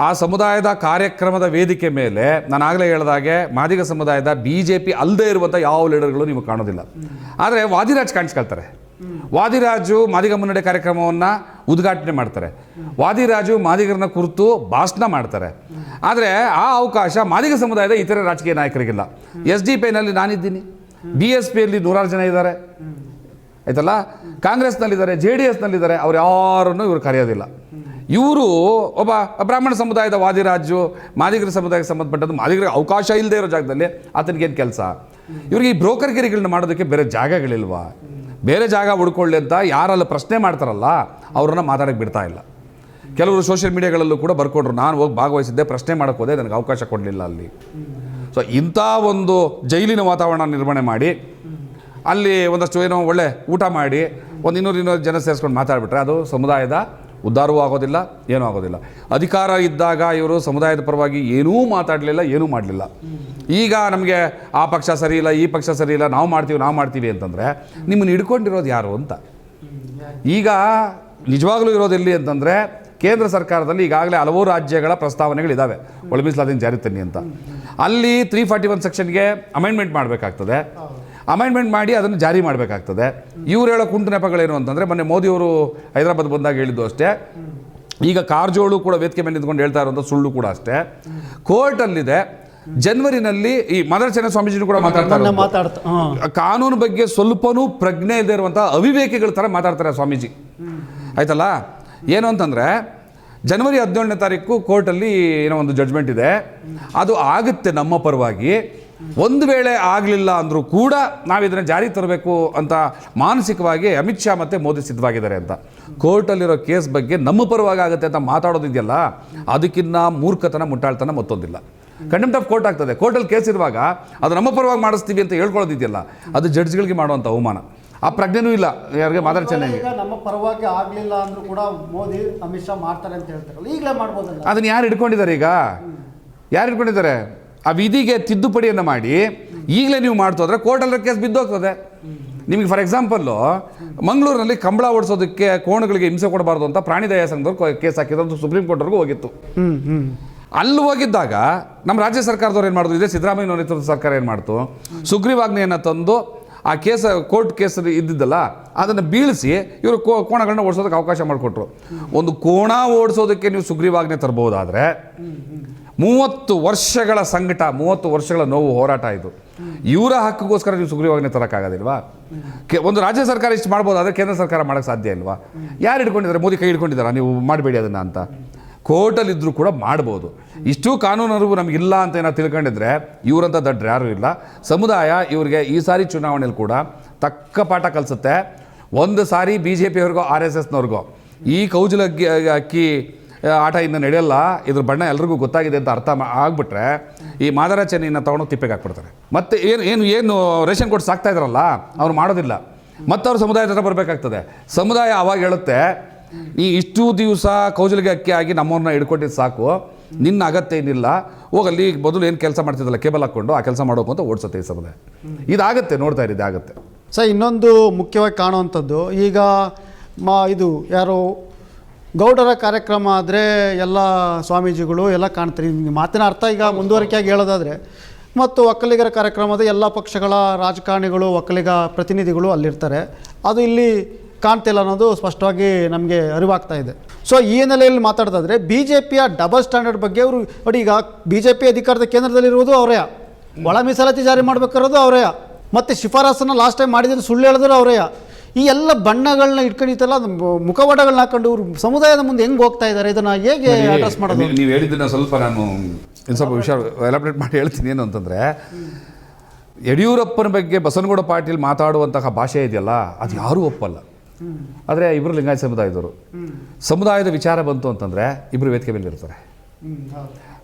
ಆ ಸಮುದಾಯದ ಕಾರ್ಯಕ್ರಮದ ವೇದಿಕೆ ಮೇಲೆ ನಾನು ಆಗಲೇ ಹೇಳಿದಾಗೆ ಮಾದಿಗ ಸಮುದಾಯದ ಬಿ ಜೆ ಪಿ ಅಲ್ಲದೆ ಇರುವಂಥ ಯಾವ ಲೀಡರ್ಗಳು ನಿಮಗೆ ಕಾಣೋದಿಲ್ಲ. ಆದರೆ ವಾದಿರಾಜ್ ಕಾಣಿಸ್ಕೊಳ್ತಾರೆ. ವಾದಿರಾಜು ಮಾದಿಗ ಮುನ್ನಡೆ ಕಾರ್ಯಕ್ರಮವನ್ನು ಉದ್ಘಾಟನೆ ಮಾಡ್ತಾರೆ. ವಾದಿರಾಜು ಮಾದಿಗರನ್ನ ಕುರಿತು ಭಾಷಣ ಮಾಡ್ತಾರೆ. ಆದರೆ ಆ ಅವಕಾಶ ಮಾದಿಗ ಸಮುದಾಯದ ಇತರ ರಾಜಕೀಯ ನಾಯಕರಿಗಿಲ್ಲ. ಎಸ್ ಡಿ ಪಿನಲ್ಲಿ ನಾನಿದ್ದೀನಿ. ಬಿ ಎಸ್ ಪಿಯಲ್ಲಿ ನೂರಾರು ಜನ ಇದ್ದಾರೆ. ಆಯ್ತಲ್ಲ? ಕಾಂಗ್ರೆಸ್ನಲ್ಲಿದ್ದಾರೆ, ಜೆ ಡಿ ಎಸ್ನಲ್ಲಿದ್ದಾರೆ, ಅವ್ರು ಯಾರನ್ನು ಇವರು ಕರೆಯೋದಿಲ್ಲ. ಇವರು ಒಬ್ಬ ಬ್ರಾಹ್ಮಣ ಸಮುದಾಯದ ವಾದಿರಾಜು, ಮಾದಿಗರ ಸಮುದಾಯಕ್ಕೆ ಸಂಬಂಧಪಟ್ಟದ್ದು ಮಾದಿಗರಿಗೆ ಅವಕಾಶ ಇಲ್ಲದೆ ಇರೋ ಜಾಗದಲ್ಲಿ ಆತನಿಗೇನು ಕೆಲಸ? ಇವ್ರಿಗೆ ಈ ಬ್ರೋಕರ್ಗಿರಿಗಳನ್ನ ಮಾಡೋದಕ್ಕೆ ಬೇರೆ ಜಾಗಗಳಿಲ್ವಾ? ಬೇರೆ ಜಾಗ ಹುಡ್ಕೊಳ್ಳಿ ಅಂತ ಯಾರಲ್ಲ ಪ್ರಶ್ನೆ ಮಾಡ್ತಾರಲ್ಲ, ಅವ್ರನ್ನ ಮಾತಾಡಕ್ಕೆ ಬಿಡ್ತಾ ಇಲ್ಲ. ಕೆಲವರು ಸೋಷಿಯಲ್ ಮೀಡಿಯಾಗಳಲ್ಲೂ ಕೂಡ ಬರ್ಕೊಂಡ್ರು ನಾನು ಹೋಗಿ ಭಾಗವಹಿಸಿದ್ದೆ, ಪ್ರಶ್ನೆ ಮಾಡೋಕ್ಕೆ ನನಗೆ ಅವಕಾಶ ಕೊಡಲಿಲ್ಲ ಅಲ್ಲಿ. ಸೊ ಇಂಥ ಒಂದು ಜೈಲಿನ ವಾತಾವರಣ ನಿರ್ಮಾಣ ಮಾಡಿ, ಅಲ್ಲಿ ಒಂದಷ್ಟು ಏನೋ ಒಳ್ಳೆ ಊಟ ಮಾಡಿ, ಒಂದು ಇನ್ನೂರು ಇನ್ನೂರು ಜನ ಸೇರಿಸ್ಕೊಂಡು ಮಾತಾಡಿಬಿಟ್ರೆ ಅದು ಸಮುದಾಯದ ಉದ್ಧಾರವೂ ಆಗೋದಿಲ್ಲ, ಏನೂ ಆಗೋದಿಲ್ಲ. ಅಧಿಕಾರ ಇದ್ದಾಗ ಇವರು ಸಮುದಾಯದ ಪರವಾಗಿ ಏನೂ ಮಾತಾಡಲಿಲ್ಲ, ಏನೂ ಮಾಡಲಿಲ್ಲ. ಈಗ ನಮಗೆ ಆ ಪಕ್ಷ ಸರಿ ಇಲ್ಲ, ಈ ಪಕ್ಷ ಸರಿ ಇಲ್ಲ, ನಾವು ಮಾಡ್ತೀವಿ ನಾವು ಮಾಡ್ತೀವಿ ಅಂತಂದರೆ ನಿಮ್ಮನ್ನು ಹಿಡ್ಕೊಂಡಿರೋದು ಯಾರು ಅಂತ? ಈಗ ನಿಜವಾಗ್ಲೂ ಇರೋದು ಎಲ್ಲಿ ಅಂತಂದರೆ ಕೇಂದ್ರ ಸರ್ಕಾರದಲ್ಲಿ ಈಗಾಗಲೇ ಹಲವು ರಾಜ್ಯಗಳ ಪ್ರಸ್ತಾವನೆಗಳಿದ್ದಾವೆ ಒಳ ಮೀಸಲಾತಿನ ಜಾರಿ ತನ್ನಿ ಅಂತ. ಅಲ್ಲಿ ತ್ರೀ ಫಾರ್ಟಿ ಒನ್ ಸೆಕ್ಷನ್ಗೆ ಅಮೆಂಡ್ಮೆಂಟ್ ಮಾಡಬೇಕಾಗ್ತದೆ. ಅಮೆಂಡ್ಮೆಂಟ್ ಮಾಡಿ ಅದನ್ನು ಜಾರಿ ಮಾಡಬೇಕಾಗ್ತದೆ. ಇವ್ರು ಹೇಳೋ ಕುಂಟು ನೆಪಗಳೇನು ಅಂತಂದರೆ ಮೊನ್ನೆ ಮೋದಿಯವರು ಹೈದರಾಬಾದ್ ಬಂದಾಗ ಹೇಳಿದ್ದು ಅಷ್ಟೇ. ಈಗ ಕಾರ್ಜೋಳು ಕೂಡ ವೇದಿಕೆ ಮೇಲೆ ನಿಂತ್ಕೊಂಡು ಹೇಳ್ತಾ ಇರುವಂಥ ಸುಳ್ಳು ಕೂಡ ಅಷ್ಟೇ. ಕೋರ್ಟಲ್ಲಿದೆ ಜನ್ವರಿನಲ್ಲಿ ಈ ಮದರ್ ಚೆನ್ನ ಸ್ವಾಮೀಜಿ ಕೂಡ ಮಾತಾಡ್ತಾರೆ ಕಾನೂನು ಬಗ್ಗೆ ಸ್ವಲ್ಪನೂ ಪ್ರಜ್ಞೆ ಇಲ್ಲದೆ ಇರುವಂತಹ ಅವಿವೇಕಿಗಳ ಥರ ಮಾತಾಡ್ತಾರೆ ಸ್ವಾಮೀಜಿ. ಆಯ್ತಲ್ಲ? ಏನು ಅಂತಂದರೆ ಜನವರಿ ಹದಿನೇಳನೇ ತಾರೀಕು ಕೋರ್ಟಲ್ಲಿ ಏನೋ ಒಂದು ಜಡ್ಜ್ಮೆಂಟ್ ಇದೆ. ಅದು ಆಗುತ್ತೆ ನಮ್ಮ ಪರವಾಗಿ. ಒಂದು ವೇಳೆ ಆಗಲಿಲ್ಲ ಅಂದರೂ ಕೂಡ ನಾವು ಇದನ್ನು ಜಾರಿ ತರಬೇಕು ಅಂತ ಮಾನಸಿಕವಾಗಿ ಅಮಿತ್ ಶಾ ಮತ್ತು ಮೋದಿ ಸಿದ್ಧವಾಗಿದ್ದಾರೆ ಅಂತ. ಕೋರ್ಟಲ್ಲಿರೋ ಕೇಸ್ ಬಗ್ಗೆ ನಮ್ಮ ಪರವಾಗಿ ಆಗುತ್ತೆ ಅಂತ ಮಾತಾಡೋದಿದೆಯಲ್ಲ ಅದಕ್ಕಿಂತ ಮೂರ್ಖತನ ಮುಟ್ಟಾಳ್ತನ ಮತ್ತೊಂದಿಲ್ಲ. ಕಂಡೆಮ್ಟ್ ಆಫ್ ಕೋರ್ಟ್ ಆಗ್ತದೆ. ಕೋರ್ಟಲ್ಲಿ ಕೇಸ್ ಇರುವಾಗ ಅದು ನಮ್ಮ ಪರವಾಗಿ ಮಾಡಿಸ್ತೀವಿ ಅಂತ ಹೇಳ್ಕೊಳ್ಳೋದಿದೆಯಲ್ಲ ಅದು ಜಡ್ಜ್ಗಳಿಗೆ ಮಾಡುವಂಥ ಅವಮಾನ. ಆ ಪ್ರಜ್ಞೆನೂ ಇಲ್ಲ. ಯಾರಿಗೆ ಮಾತಾಡ ಚೆನ್ನಾಗಿ ನಮ್ಮ ಪರವಾಗಿ ಆಗಲಿಲ್ಲ ಅಂದ್ರೂ ಕೂಡ ಮೋದಿ ಅಮಿತ್ ಶಾ ಮಾಡ್ತಾರೆ ಅಂತ ಹೇಳ್ತಾರಲ್ಲ ಈಗಲೇ ಮಾಡ್ಬೋದು ಅದನ್ನು ಯಾರು ಹಿಡ್ಕೊಂಡಿದ್ದಾರೆ ಈಗ? ಯಾರು ಹಿಡ್ಕೊಂಡಿದ್ದಾರೆ? ಆ ವಿಧಿಗೆ ತಿದ್ದುಪಡಿಯನ್ನು ಮಾಡಿ ಈಗಲೇ ನೀವು ಮಾಡ್ತೋದ್ರೆ ಕೋರ್ಟಲ್ಲಿ ಕೇಸ್ ಬಿದ್ದೋಗ್ತದೆ. ನಿಮಗೆ ಫಾರ್ ಎಕ್ಸಾಂಪಲ್ಲು ಮಂಗಳೂರಿನಲ್ಲಿ ಕಂಬಳ ಓಡಿಸೋದಕ್ಕೆ ಕೋಣಗಳಿಗೆ ಹಿಂಸೆ ಕೊಡಬಾರ್ದು ಅಂತ ಪ್ರಾಣಿ ದಯಾ ಸಂಘದವ್ರು ಕೇಸ್ ಹಾಕಿದ್ರು ಸುಪ್ರೀಂ ಕೋರ್ಟ್ವರೆಗೂ ಹೋಗಿತ್ತು. ಅಲ್ಲಿ ಹೋಗಿದ್ದಾಗ ನಮ್ಮ ರಾಜ್ಯ ಸರ್ಕಾರದವ್ರು ಏನು ಮಾಡೋದು ಇದೆ ಸಿದ್ದರಾಮಯ್ಯ ನೇತೃತ್ವದ ಸರ್ಕಾರ ಏನು ಮಾಡ್ತು? ಸುಗ್ರೀವಾಜ್ಞೆಯನ್ನು ತಂದು ಆ ಕೇಸ್ ಕೋರ್ಟ್ ಕೇಸ್ ಇದ್ದಿದ್ದಲ್ಲ ಅದನ್ನು ಬೀಳಿಸಿ ಇವರು ಕೋ ಕೋಣಗಳನ್ನ ಓಡಿಸೋದಕ್ಕೆ ಅವಕಾಶ ಮಾಡಿಕೊಟ್ರು. ಒಂದು ಕೋಣ ಓಡಿಸೋದಕ್ಕೆ ನೀವು ಸುಗ್ರೀವಾಜ್ಞೆ ತರಬಹುದಾದ್ರೆ ಮೂವತ್ತು ವರ್ಷಗಳ ಸಂಕಟ, ಮೂವತ್ತು ವರ್ಷಗಳ ನೋವು ಹೋರಾಟ ಇದು. ಇವರ ಹಕ್ಕಿಗೋಸ್ಕರ ನೀವು ಸುಗ್ರೀವಾಜ್ಞೆ ತರೋಕ್ಕಾಗೋದಿಲ್ವಾ? ಕೆ, ಒಂದು ರಾಜ್ಯ ಸರ್ಕಾರ ಇಷ್ಟು ಮಾಡ್ಬೋದು, ಆದರೆ ಕೇಂದ್ರ ಸರ್ಕಾರ ಮಾಡೋಕ್ಕೆ ಸಾಧ್ಯ ಇಲ್ವಾ? ಯಾರು ಹಿಡ್ಕೊಂಡಿದ್ದಾರೆ? ಮೋದಿ ಕೈ ಹಿಡ್ಕೊಂಡಿದ್ದಾರೆ? ನೀವು ಮಾಡಬೇಡಿ ಅದನ್ನು ಅಂತ. ಕೋರ್ಟಲ್ಲಿದ್ದರೂ ಕೂಡ ಮಾಡ್ಬೋದು. ಇಷ್ಟು ಕಾನೂನು ಅರಿವು ನಮಗಿಲ್ಲ ಅಂತ ಏನೋ ತಿಳ್ಕೊಂಡಿದ್ರೆ ಇವರಂಥ ದಡ್ಡ್ರೆ ಯಾರೂ ಇಲ್ಲ. ಸಮುದಾಯ ಇವರಿಗೆ ಈ ಸಾರಿ ಚುನಾವಣೆಯಲ್ಲಿ ಕೂಡ ತಕ್ಕ ಪಾಠ ಕಲಿಸುತ್ತೆ. ಒಂದು ಸಾರಿ ಬಿ ಜೆ ಪಿಯವ್ರಿಗೋ ಆರ್ ಎಸ್ ಎಸ್ನವ್ರಿಗೋ, ಈ ಕೌಜಲಕ್ಕಿ ಅಕ್ಕಿ ಆಟ ಇನ್ನು ನಡೆಯಲ್ಲ. ಇದ್ರ ಬಣ್ಣ ಎಲ್ರಿಗೂ ಗೊತ್ತಾಗಿದೆ ಅಂತ ಅರ್ಥ ಆಗ್ಬಿಟ್ರೆ ಈ ಮಾದರಾಚನೆಯನ್ನು ತೊಗೊಂಡು ತಿಪ್ಪೆಗೆ ಹಾಕ್ಬಿಡ್ತಾರೆ. ಮತ್ತೆ ಏನು ಏನು ಏನು ರೇಷನ್ ಕೊಟ್ಟು ಸಾಕ್ತಾ ಇದ್ರಲ್ಲ, ಅವ್ರು ಮಾಡೋದಿಲ್ಲ. ಮತ್ತೆ ಅವ್ರ ಸಮುದಾಯದ ಹತ್ರ ಬರಬೇಕಾಗ್ತದೆ. ಸಮುದಾಯ ಅವಾಗ ಹೇಳುತ್ತೆ, ಈ ಇಷ್ಟು ದಿವಸ ಕೌಜಲಿಗೆ ಅಕ್ಕಿ ಆಗಿ ನಮ್ಮವ್ರನ್ನ ಹಿಡ್ಕೊಂಡಿದ್ದು ಸಾಕು. ನಿನ್ನ ಅಗತ್ಯ ಏನಿಲ್ಲ. ಹೋಗಲ್ಲಿ ಮೊದಲು ಏನು ಕೆಲಸ ಮಾಡ್ತಿದ್ದಲ್ಲ, ಕೇಬಲ್ ಹಾಕ್ಕೊಂಡು ಆ ಕೆಲಸ ಮಾಡೋಕು ಅಂತ ಓಡಿಸುತ್ತೆ ಈ ಸಮುದಾಯ. ಇದಾಗುತ್ತೆ, ನೋಡ್ತಾ ಇರಿ ಆಗುತ್ತೆ ಸರ್, ಇನ್ನೊಂದು ಮುಖ್ಯವಾಗಿ ಕಾಣುವಂಥದ್ದು, ಈಗ ಮಾ ಇದು ಯಾರು ಗೌಡರ ಕಾರ್ಯಕ್ರಮ ಆದರೆ ಎಲ್ಲ ಸ್ವಾಮೀಜಿಗಳು ಎಲ್ಲ ಕಾಣ್ತಾರೆ. ನಿಮಗೆ ಮಾತಿನ ಅರ್ಥ ಈಗ ಮುಂದುವರಿಕೆಯಾಗಿ ಹೇಳೋದಾದರೆ ಮತ್ತು ಒಕ್ಕಲಿಗರ ಕಾರ್ಯಕ್ರಮದ ಎಲ್ಲ ಪಕ್ಷಗಳ ರಾಜಕಾರಣಿಗಳು ಒಕ್ಕಲಿಗ ಪ್ರತಿನಿಧಿಗಳು ಅಲ್ಲಿರ್ತಾರೆ. ಅದು ಇಲ್ಲಿ ಕಾಣ್ತಿಲ್ಲ ಅನ್ನೋದು ಸ್ಪಷ್ಟವಾಗಿ ನಮಗೆ ಅರಿವಾಗ್ತಾ ಇದೆ. ಸೊ ಈ ಹಿನ್ನೆಲೆಯಲ್ಲಿ ಮಾತಾಡೋದಾದ್ರೆ ಬಿ ಜೆ ಪಿಯ ಡಬಲ್ ಸ್ಟ್ಯಾಂಡರ್ಡ್ ಬಗ್ಗೆ ಅವರು ನೋಡಿ ಈಗ ಬಿ ಜೆ ಪಿ ಅಧಿಕಾರದ ಕೇಂದ್ರದಲ್ಲಿರುವುದು ಅವರೇ. ಒಳ ಮೀಸಲಾತಿ ಜಾರಿ ಮಾಡಬೇಕಾರೋದು ಅವರೇ. ಮತ್ತು ಶಿಫಾರಸನ್ನು ಲಾಸ್ಟ್ ಟೈಮ್ ಮಾಡಿದ್ರೆ ಸುಳ್ಳು ಹೇಳಿದ್ರು ಅವರೇ. ಈ ಎಲ್ಲ ಬಣ್ಣಗಳನ್ನ ಇಟ್ಕೊಂಡಿತ್ತಲ್ಲ ಅದು ಮುಖವಾಡಗಳನ್ನ ಹಾಕೊಂಡು ಇವರು ಸಮುದಾಯದ ಮುಂದೆ ಹೆಂಗೆ ಹೋಗ್ತಾ ಇದ್ದಾರೆ ಇದನ್ನ ಹೇಗೆ ಅಡ್ರೆಸ್ ಮಾಡೋದು? ನೀವು- ಹೇಳಿದ್ದನ್ನ ಸ್ವಲ್ಪ ನಾನು ಇನ್ನು ಸ್ವಲ್ಪ ವಿಷಯ ಎಲಾಬ್ರೇಟ್ ಮಾಡಿ ಹೇಳ್ತೀನಿ ಏನು ಅಂತಂದರೆ ಯಡಿಯೂರಪ್ಪನ ಬಗ್ಗೆ ಬಸವನಗೌಡ ಪಾಟೀಲ್ ಮಾತಾಡುವಂತಹ ಭಾಷೆ ಇದೆಯಲ್ಲ ಅದು ಯಾರೂ ಒಪ್ಪಲ್ಲ. ಆದರೆ ಇಬ್ಬರು ಲಿಂಗಾಯತ ಸಮುದಾಯದವರು. ಸಮುದಾಯದ ವಿಚಾರ ಬಂತು ಅಂತಂದರೆ ಇಬ್ಬರು ವೇದಿಕೆ ಮೇಲೆ ಇರ್ತಾರೆ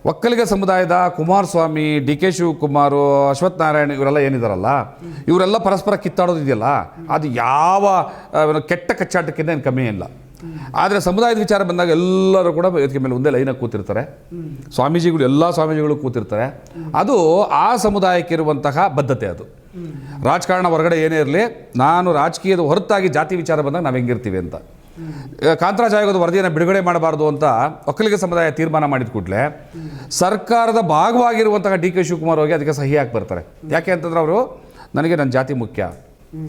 ಒಕ್ಕಲಿಗ ಸಮುದಾಯದ ಕುಮಾರಸ್ವಾಮಿ, ಡಿ ಕೆ ಶಿವಕುಮಾರ್, ಅಶ್ವಥ್ ನಾರಾಯಣ ಇವರೆಲ್ಲ ಏನಿದಾರಲ್ಲ, ಇವರೆಲ್ಲ ಪರಸ್ಪರ ಕಿತ್ತಾಡೋದಿದೆಯಲ್ಲ ಅದು ಯಾವ ಕೆಟ್ಟ ಕಚ್ಚಾಟಕ್ಕಿಂತ ಏನು ಕಮ್ಮಿ ಇಲ್ಲ. ಆದರೆ ಸಮುದಾಯದ ವಿಚಾರ ಬಂದಾಗ ಎಲ್ಲರೂ ಕೂಡ ವೇದಿಕೆ ಮೇಲೆ ಒಂದೇ ಲೈನಾಗಿ ಕೂತಿರ್ತಾರೆ. ಸ್ವಾಮೀಜಿಗಳು, ಎಲ್ಲ ಸ್ವಾಮೀಜಿಗಳು ಕೂತಿರ್ತಾರೆ. ಅದು ಆ ಸಮುದಾಯಕ್ಕೆ ಇರುವಂತಹ ಬದ್ಧತೆ ಅದು. ರಾಜಕಾರಣ ಹೊರಗಡೆ ಏನೇ ಇರಲಿ, ನಾನು ರಾಜಕೀಯದ ಹೊರತಾಗಿ ಜಾತಿ ವಿಚಾರ ಬಂದಾಗ ನಾವು ಹೆಂಗಿರ್ತೀವಿ ಅಂತ. ಕಾಂತರಾಜ್ ಆಯೋಗದ ವರದಿಯನ್ನು ಬಿಡುಗಡೆ ಮಾಡಬಾರ್ದು ಅಂತ ಒಕ್ಕಲಿಗ ಸಮುದಾಯ ತೀರ್ಮಾನ ಮಾಡಿದ ಕೂಡಲೇ ಸರ್ಕಾರದ ಭಾಗವಾಗಿರುವಂತಹ ಡಿ ಕೆ ಶಿವಕುಮಾರ್ ಹೋಗಿ ಅದಕ್ಕೆ ಸಹಿ ಹಾಕಿ ಬರ್ತಾರೆ. ಯಾಕೆ ಅಂತಂದ್ರೆ ಅವರು ನನಗೆ ನನ್ನ ಜಾತಿ ಮುಖ್ಯ.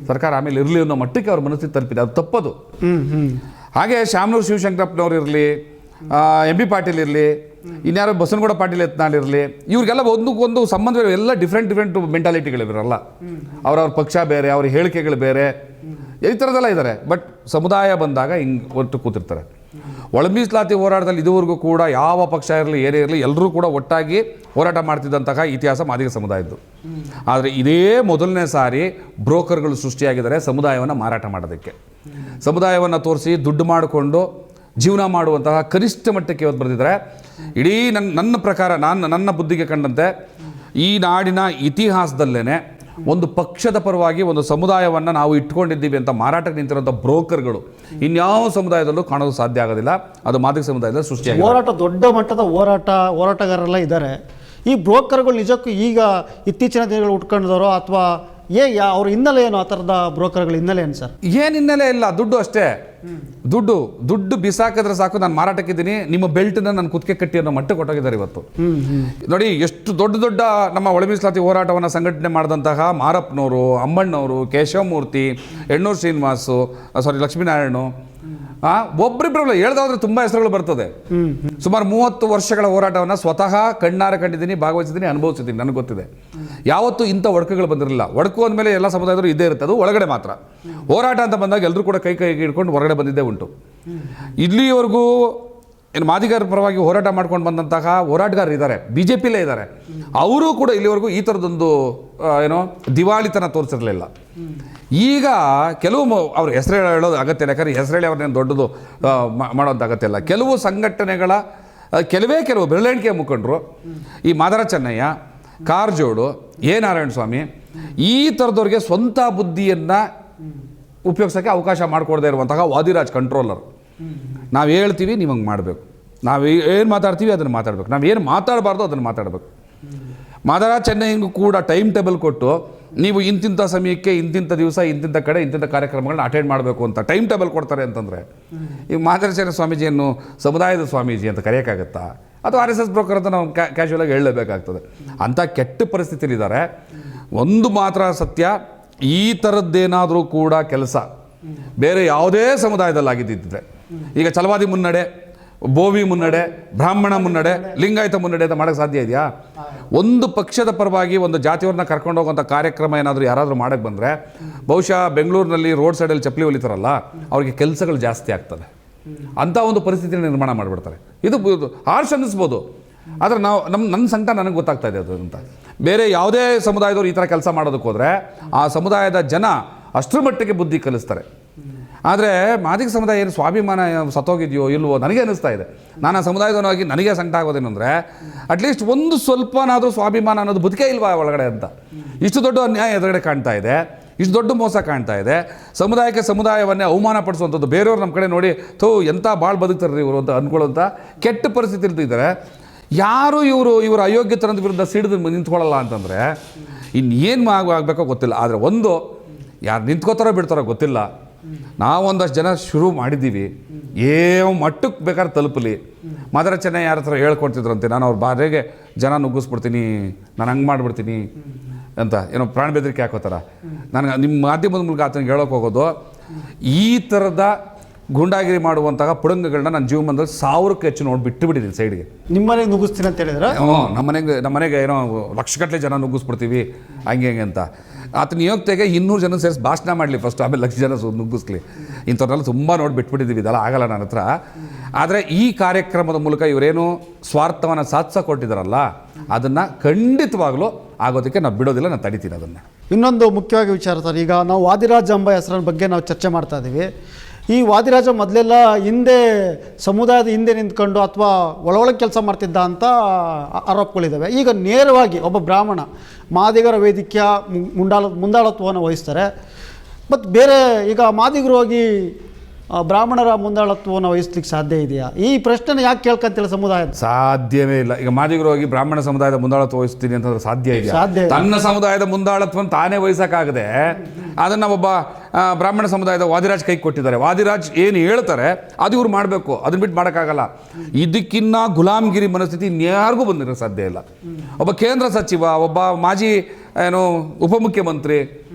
ಸರ್ಕಾರ ಆಮೇಲೆ ಇರಲಿ ಅನ್ನೋ ಮಟ್ಟಕ್ಕೆ ಅವ್ರ ಮನಸ್ಥಿತಿ ತಲುಪಿದೆ. ಅದು ತಪ್ಪದು. ಹಾಗೆ ಶಾಮನೂರು ಶಿವಶಂಕರಪ್ಪನವ್ರು ಇರಲಿ ಎಂ ಬಿ ಪಾಟೀಲ್ ಇರಲಿ, ಇನ್ಯಾರೋ ಬಸನಗೌಡ ಪಾಟೀಲ್ ಯತ್ನಾಳ್ ಇರಲಿ, ಇವ್ರಿಗೆಲ್ಲ ಒಂದಕ್ಕೊಂದು ಸಂಬಂಧ ಎಲ್ಲ ಡಿಫ್ರೆಂಟ್ ಡಿಫ್ರೆಂಟ್ ಮೆಂಟಾಲಿಟಿಗಳು ಇವರಲ್ಲ ಅವ್ರವ್ರ ಪಕ್ಷ ಬೇರೆ, ಅವ್ರ ಹೇಳಿಕೆಗಳು ಬೇರೆ. ಈ ಥರದೆಲ್ಲ ಇದ್ದಾರೆ. ಬಟ್ ಸಮುದಾಯ ಬಂದಾಗ ಹಿಂಗೆ ಒಟ್ಟು ಕೂತಿರ್ತಾರೆ. ಒಳ ಮೀಸಲಾತಿ ಹೋರಾಟದಲ್ಲಿ ಇದುವರೆಗೂ ಕೂಡ ಯಾವ ಪಕ್ಷ ಇರಲಿ, ಏನೇ ಇರಲಿ ಎಲ್ಲರೂ ಕೂಡ ಒಟ್ಟಾಗಿ ಹೋರಾಟ ಮಾಡ್ತಿದ್ದಂತಹ ಇತಿಹಾಸ ಮಾದಿಗ ಸಮುದಾಯದ್ದು. ಆದರೆ ಇದೇ ಮೊದಲನೇ ಸಾರಿ ಬ್ರೋಕರ್ಗಳು ಸೃಷ್ಟಿಯಾಗಿದ್ದಾರೆ ಸಮುದಾಯವನ್ನು ಮಾರಾಟ ಮಾಡೋದಕ್ಕೆ. ಸಮುದಾಯವನ್ನು ತೋರಿಸಿ ದುಡ್ಡು ಮಾಡಿಕೊಂಡು ಜೀವನ ಮಾಡುವಂತಹ ಕನಿಷ್ಠ ಮಟ್ಟಕ್ಕೆ ಇವತ್ತು ಬರೆದಿದ್ದಾರೆ. ಇಡೀ ನನ್ನ ನನ್ನ ಪ್ರಕಾರ ನಾನು ನನ್ನ ಬುದ್ಧಿಗೆ ಕಂಡಂತೆ ಈ ನಾಡಿನ ಇತಿಹಾಸದಲ್ಲೇ ಒಂದು ಪಕ್ಷದ ಪರವಾಗಿ ಒಂದು ಸಮುದಾಯವನ್ನು ನಾವು ಇಟ್ಕೊಂಡಿದ್ದೀವಿ ಅಂತ ಮಾರಾಟಕ್ಕೆ ನಿಂತಿರುವಂಥ ಬ್ರೋಕರ್ಗಳು. ಇನ್ಯಾವ ಸಮುದಾಯದಲ್ಲೂ ಕಾಣಲು ಸಾಧ್ಯ ಆಗೋದಿಲ್ಲ. ಅದು ಮಾದಕ ಸಮುದಾಯದಲ್ಲಿ ಸೃಷ್ಟಿಯಾಗಿದೆ. ಹೋರಾಟ, ದೊಡ್ಡ ಮಟ್ಟದ ಹೋರಾಟ, ಹೋರಾಟಗಾರರೆಲ್ಲ ಇದ್ದಾರೆ. ಈ ಬ್ರೋಕರ್ಗಳು ನಿಜಕ್ಕೂ ಈಗ ಇತ್ತೀಚಿನ ದಿನಗಳು ಉಟ್ಕೊಂಡಿದಾರೋ ಅಥವಾ ಏ ಅವ್ರ ಹಿನ್ನೆಲೆ ಏನು ಆ ಥರದ ಬ್ರೋಕರ್ಗಳ ಹಿನ್ನೆಲೆ ಏನು ಸರ್? ಏನು ಹಿನ್ನೆಲೆ ಇಲ್ಲ, ದುಡ್ಡು ಅಷ್ಟೇ. ದುಡ್ಡು ದುಡ್ಡು ಬಿಸಾಕಿದ್ರೆ ಸಾಕು, ನಾನು ಮಾರಾಟಕ್ಕಿದ್ದೀನಿ, ನಿಮ್ಮ ಬೆಲ್ಟ್ನ ನಾನು ಕುತ್ತಿಗೆ ಕಟ್ಟಿ ಅನ್ನೋ ಮಟ್ಟ ಕೊಟ್ಟೋಗಿದ್ದಾರೆ ಇವತ್ತು. ನೋಡಿ, ಎಷ್ಟು ದೊಡ್ಡ ದೊಡ್ಡ ನಮ್ಮ ಒಳಮೀಸಲಾತಿ ಹೋರಾಟವನ್ನು ಸಂಘಟನೆ ಮಾಡಿದಂತಹ ಮಾರಪ್ಪನವರು, ಅಮ್ಮಣ್ಣವರು, ಕೇಶವಮೂರ್ತಿ, ಎಣ್ಣೂರು ಶ್ರೀನಿವಾಸು ಸಾರಿ ಲಕ್ಷ್ಮೀನಾರಾಯಣು ಒಬ್ರಿಬ್ರಲ್ಲ ಹೇಳ್ದಾದ್ರೆ ತುಂಬ ಹೆಸರುಗಳು ಬರ್ತದೆ. ಸುಮಾರು ಮೂವತ್ತು ವರ್ಷಗಳ ಹೋರಾಟವನ್ನು ಸ್ವತಃ ಕಣ್ಣಾರ ಕಂಡಿದ್ದೀನಿ, ಭಾಗವಹಿಸಿದ್ದೀನಿ, ಅನುಭವಿಸಿದ್ದೀನಿ, ನನಗೆ ಗೊತ್ತಿದೆ. ಯಾವತ್ತೂ ಇಂಥ ಒಡಕುಗಳು ಬಂದಿರಲಿಲ್ಲ. ಒಡಕು ಅಂದಮೇಲೆ ಎಲ್ಲ ಸಮುದಾಯದವರು ಇದ್ದೇ ಇರುತ್ತೆ, ಅದು ಒಳಗಡೆ ಮಾತ್ರ. ಹೋರಾಟ ಅಂತ ಬಂದಾಗ ಎಲ್ಲರೂ ಕೂಡ ಕೈ ಕೈ ಹಿಡ್ಕೊಂಡು ಹೊರಗಡೆ ಬಂದಿದ್ದೇ ಉಂಟು. ಇಲ್ಲಿಯವರೆಗೂ ಏನು ಮಾದಿಗರ ಪರವಾಗಿ ಹೋರಾಟ ಮಾಡ್ಕೊಂಡು ಬಂದಂತಹ ಹೋರಾಟಗಾರರು ಇದ್ದಾರೆ. ಬಿ ಜೆ ಪಿಲೇ ಇದ್ದಾರೆ. ಅವರು ಕೂಡ ಇಲ್ಲಿವರೆಗೂ ಈ ಥರದೊಂದು ಏನೋ ದಿವಾಳಿತನ ತೋರಿಸಿರಲಿಲ್ಲ. ಈಗ ಕೆಲವು ಅವ್ರ ಹೆಸರು ಹೇಳೋದು ಅಗತ್ಯ ಇಲ್ಲ. ಯಾಕಂದ್ರೆ ಹೆಸರು ಹೇಳಿ ಅವ್ರನ್ನೇನು ದೊಡ್ಡದು ಮಾಡೋದು ಅಗತ್ಯ ಇಲ್ಲ. ಕೆಲವು ಸಂಘಟನೆಗಳ ಕೆಲವೇ ಕೆಲವು ಬೆರಳೆಣಿಕೆ ಮುಖಂಡರು, ಈ ಮಾದರ ಚೆನ್ನಯ್ಯ ಕಾರಜೋಡು, ಎ. ನಾರಾಯಣ ಸ್ವಾಮಿ ಈ ಥರದವ್ರಿಗೆ ಸ್ವಂತ ಬುದ್ಧಿಯನ್ನು ಉಪಯೋಗಿಸೋಕ್ಕೆ ಅವಕಾಶ ಮಾಡಿಕೊಡದೇ ಇರುವಂತಹ ವಾದಿರಾಜ್ ಕಂಟ್ರೋಲರ್ ನಾವು ಹೇಳ್ತೀವಿ, ನೀವು ಹಂಗೆ ಮಾಡಬೇಕು. ನಾವು ಏನು ಮಾತಾಡ್ತೀವಿ, ಅದನ್ನು ಮಾತಾಡಬೇಕು. ನಾವು ಏನು ಮಾತಾಡಬಾರ್ದು ಅದನ್ನು ಮಾತಾಡಬೇಕು. ಮಾದರ ಚೆನ್ನೈಗೂ ಕೂಡ ಟೈಮ್ ಟೇಬಲ್ ಕೊಟ್ಟು ನೀವು ಇಂತಿಂಥ ಸಮಯಕ್ಕೆ ಇಂತಿಂಥ ದಿವಸ ಇಂತಿಂಥ ಕಡೆ ಇಂತಿಂಥ ಕಾರ್ಯಕ್ರಮಗಳನ್ನ ಅಟೆಂಡ್ ಮಾಡಬೇಕು ಅಂತ ಟೈಮ್ ಟೇಬಲ್ ಕೊಡ್ತಾರೆ ಅಂತಂದರೆ, ಈಗ ಮಾದರ ಚೆನ್ನ ಸ್ವಾಮೀಜಿಯನ್ನು, ಸಮುದಾಯದ ಸ್ವಾಮೀಜಿ ಅಂತ ಕರೆಯೋಕ್ಕಾಗತ್ತಾ? ಅಥವಾ ಆರ್ ಎಸ್ ಎಸ್ ಬ್ರೋಕರ್ ಅಂತ ನಾವು ಕ್ಯಾಶುವಲಾಗಿ ಹೇಳಲೇಬೇಕಾಗ್ತದೆ. ಅಂಥ ಕೆಟ್ಟ ಪರಿಸ್ಥಿತಿಯಲ್ಲಿದ್ದಾರೆ. ಒಂದು ಮಾತ್ರ ಸತ್ಯ, ಈ ಥರದ್ದೇನಾದರೂ ಕೂಡ ಕೆಲಸ. ಬೇರೆ ಯಾವುದೇ ಸಮುದಾಯದಲ್ಲಿ ಆಗಿದ್ದಿದ್ರೆ ಈಗ ಚಲವಾದಿ ಮುನ್ನಡೆ, ಬೋವಿ ಮುನ್ನಡೆ, ಬ್ರಾಹ್ಮಣ ಮುನ್ನಡೆ, ಲಿಂಗಾಯತ ಮುನ್ನಡೆ ಅಂತ ಮಾಡೋಕ್ಕೆ ಸಾಧ್ಯ ಇದೆಯಾ? ಒಂದು ಪಕ್ಷದ ಪರವಾಗಿ ಒಂದು ಜಾತಿಯವ್ರನ್ನ ಕರ್ಕೊಂಡು ಹೋಗುವಂಥ ಕಾರ್ಯಕ್ರಮ ಏನಾದರೂ ಯಾರಾದರೂ ಮಾಡೋಕ್ಕೆ ಬಂದರೆ, ಬಹುಶಃ ಬೆಂಗಳೂರಿನಲ್ಲಿ ರೋಡ್ ಸೈಡಲ್ಲಿ ಚಪ್ಪಲಿ ಹೊಲಿತಾರಲ್ಲ, ಅವ್ರಿಗೆ ಕೆಲಸಗಳು ಜಾಸ್ತಿ ಆಗ್ತದೆ. ಅಂಥ ಒಂದು ಪರಿಸ್ಥಿತಿನ ನಿರ್ಮಾಣ ಮಾಡಿಬಿಡ್ತಾರೆ. ಇದು ಹಾರ್ಷ್ ಅನ್ನಿಸ್ಬೋದು ಆದರೆ ನಾವು ನಮ್ಮ ನನ್ನ ಸಂಕಟ ನನಗೆ ಗೊತ್ತಾಗ್ತಾ ಇದೆ ಅದು ಅಂತ. ಬೇರೆ ಯಾವುದೇ ಸಮುದಾಯದವ್ರು ಈ ಥರ ಕೆಲಸ ಮಾಡೋದಕ್ಕೆ ಹೋದರೆ, ಆ ಸಮುದಾಯದ ಜನ ಅಷ್ಟರ ಮಟ್ಟಿಗೆ ಬುದ್ಧಿ ಕಲಿಸ್ತಾರೆ. ಆದರೆ ಮಾದಿಗ ಸಮುದಾಯ ಏನು ಸ್ವಾಭಿಮಾನ ಸತ್ತೋಗಿದೆಯೋ ಇಲ್ವೋ ನನಗೆ ಅನ್ನಿಸ್ತಾ ಇದೆ. ನಾನು ಆ ಸಮುದಾಯದವನಾಗಿ ನನಗೆ ಸಂಕಟ ಆಗೋದೇನು ಅಂದರೆ ಅಟ್ಲೀಸ್ಟ್ ಒಂದು ಸ್ವಲ್ಪನಾದರೂ ಸ್ವಾಭಿಮಾನ ಅನ್ನೋದು ಬದುಕೇ ಇಲ್ವಾ ಒಳಗಡೆ ಅಂತ. ಇಷ್ಟು ದೊಡ್ಡ ಅನ್ಯಾಯ ಎದುರುಗಡೆ ಕಾಣ್ತಾ ಇದೆ, ಇಷ್ಟು ದೊಡ್ಡ ಮೋಸ ಕಾಣ್ತಾ ಇದೆ. ಸಮುದಾಯಕ್ಕೆ ಸಮುದಾಯವನ್ನೇ ಅವಮಾನ ಪಡಿಸುವಂಥದ್ದು ಬೇರೆಯವ್ರು ನಮ್ಮ ಕಡೆ ನೋಡಿ, ಥೋ ಎಂಥ ಭಾಳ ಬದುಕ್ತಾರೆ ಇವರು ಅಂತ ಅಂದ್ಕೊಳ್ಳೋಂಥ ಕೆಟ್ಟ ಪರಿಸ್ಥಿತಿ ಇದ್ದಾರೆ ಯಾರು ಇವರು, ಇವರ ಅಯೋಗ್ಯತನದ ವಿರುದ್ಧ ಸಿಡಿದು ನಿಂತ್ಕೊಳ್ಳಲ್ಲ ಅಂತಂದರೆ ಇನ್ನೇನು ಆಗಬೇಕೋ ಗೊತ್ತಿಲ್ಲ. ಆದರೆ ಒಂದು, ಯಾರು ನಿಂತ್ಕೋತಾರೋ ಬಿಡ್ತಾರೋ ಗೊತ್ತಿಲ್ಲ. ನಾವು ಒಂದಷ್ಟು ಜನ ಶುರು ಮಾಡಿದ್ದೀವಿ. ಏ ಮಟ್ಟಕ್ಕೆ ಬೇಕಾದ್ರೆ ತಲುಪಲಿ. ಮಾದರ ಚೆನ್ನೈ ಯಾರ ಹತ್ರ ಹೇಳ್ಕೊಡ್ತಿದ್ರಂತೆ, ನಾನು ಅವ್ರ ಬಾರಿಗೆ ಜನ ನುಗ್ಗಿಸ್ಬಿಡ್ತೀನಿ, ನಾನು ಹಂಗೆ ಮಾಡಿಬಿಡ್ತೀನಿ ಅಂತ. ಏನೋ ಪ್ರಾಣ ಬೆದರಿಕೆ ಹಾಕೋತಾರ. ನನಗೆ ನಿಮ್ಮ ಮಾಧ್ಯಮದ ಮೂಲಕ ಆತನಿಗೆ ಹೇಳೋಕೆ ಹೋಗೋದು, ಈ ಥರದ ಗುಂಡಾಗಿರಿ ಮಾಡುವಂತಹ ಪುಡಂಗಗಳನ್ನ ನನ್ನ ಜೀವನದಲ್ಲಿ ಸಾವಿರಕ್ಕೆ ಹೆಚ್ಚು ನೋಡಿ ಬಿಟ್ಟು ಬಿಟ್ಟಿದ್ದೀನಿ ಸೈಡ್ಗೆ ನಿಮ್ಮನೆಗೆ ನುಗ್ಗಿಸ್ತೀನಿ ಅಂತ ಹೇಳಿದ್ರೆ? ಹ್ಞೂ ನಮ್ಮ ಮನೆಗೆ ನಮ್ಮ ಮನೆಗೆ ಏನೋ ಲಕ್ಷಗಟ್ಟಲೆ ಜನ ನುಗ್ಗಿಸ್ಬಿಡ್ತೀವಿ ಹಂಗೆ ಹಂಗೆ ಅಂತ. ಆತ ನಿಯೋಕ್ತೆಗೆ ಇನ್ನೂರು ಜನ ಸೇರಿಸಿ ಭಾಷಣ ಮಾಡಲಿ ಫಸ್ಟ್ ಆಮೇಲೆ ಲಕ್ಷ ಜನ ನುಗ್ಗಿಸ್ಲಿ. ಇಂಥವ್ರನ್ನೆಲ್ಲ ತುಂಬ ನೋಡಿ ಬಿಟ್ಬಿಟ್ಟಿದ್ದೀವಿ ಇದೆಲ್ಲ ಆಗಲ್ಲ ನನ್ನ ಹತ್ರ. ಆದರೆ ಈ ಕಾರ್ಯಕ್ರಮದ ಮೂಲಕ ಇವರೇನು ಸ್ವಾರ್ಥವನ್ನು ಸಾಧಿಸ ಕೊಟ್ಟಿದ್ದಾರಲ್ಲ ಅದನ್ನು ಖಂಡಿತವಾಗಲೂ ಆಗೋದಕ್ಕೆ ನಾವು ಬಿಡೋದಿಲ್ಲ ನಾನು ತಡಿತೀನಿ ಅದನ್ನು. ಇನ್ನೊಂದು ಮುಖ್ಯವಾಗಿ ವಿಚಾರ ಸರ್ ಈಗ ನಾವು ವಾದಿರಾಜ ಅಂಬ ಹೆಸರನ್ನ ಬಗ್ಗೆ ನಾವು ಚರ್ಚೆ ಮಾಡ್ತಾ ಇದ್ದೀವಿ ಈ ವಾದಿರಾಜ ಮೊದಲೆಲ್ಲ ಹಿಂದೆ, ಸಮುದಾಯದ ಹಿಂದೆ ನಿಂತ್ಕೊಂಡು ಅಥವಾ ಒಳಗೊಳಗೆ ಕೆಲಸ ಮಾಡ್ತಿದ್ದ ಅಂತ ಆರೋಪಗಳಿದ್ದಾವೆ ಈಗ ನೇರವಾಗಿ ಒಬ್ಬ ಬ್ರಾಹ್ಮಣ ಮಾದಿಗರ ವೇದಿಕೆಯ ಮುಂಡಾಳ ಮುಂದಾಳ ಮುಂದಾಳತ್ವವನ್ನು ವಹಿಸ್ತಾರೆ. ಮತ್ತು ಬೇರೆ ಈಗ ಮಾದಿಗರು ಹೋಗಿ ಬ್ರಾಹ್ಮಣರ ಮುಂದಾಳತ್ವವನ್ನು ವಹಿಸ್ಲಿಕ್ಕೆ ಸಾಧ್ಯ ಇದೆಯಾ? ಈ ಪ್ರಶ್ನೆ ಯಾಕೆ ಕೇಳ್ಕಂತಿಲ್ಲ ಸಮುದಾಯ ಸಾಧ್ಯವೇ ಇಲ್ಲ. ಈಗ ಮಾದಿಗರು ಹೋಗಿ ಬ್ರಾಹ್ಮಣ ಸಮುದಾಯದ ಮುಂದಾಳತ್ವ ವಹಿಸ್ತೀನಿ ಅಂತಂದ್ರೆ ಸಾಧ್ಯ ಇದೆಯಾ? ಸಾಧ್ಯ ತನ್ನ ಸಮುದಾಯದ ಮುಂದಾಳತ್ವವನ್ನು ತಾನೇ ವಹಿಸಕ್ಕಾಗದೆ ಅದನ್ನ ಒಬ್ಬ ಬ್ರಾಹ್ಮಣ ಸಮುದಾಯದ ವಾದಿರಾಜ್ ಕೈ ಕೊಟ್ಟಿದ್ದಾರೆ. ವಾದಿರಾಜ್ ಏನು ಹೇಳ್ತಾರೆ ಅದು ಇವ್ರು ಮಾಡಬೇಕು. ಅದನ್ನ ಬಿಟ್ಟು ಮಾಡೋಕ್ಕಾಗಲ್ಲ. ಇದಕ್ಕಿನ್ನ ಗುಲಾಮ್ಗಿರಿ ಮನಸ್ಥಿತಿ ಇನ್ಯಾರಿಗೂ ಬಂದಿರೋ ಸಾಧ್ಯ ಇಲ್ಲ. ಒಬ್ಬ ಕೇಂದ್ರ ಸಚಿವ ಒಬ್ಬ ಮಾಜಿ ಏನು ಉಪಮುಖ್ಯಮಂತ್ರಿ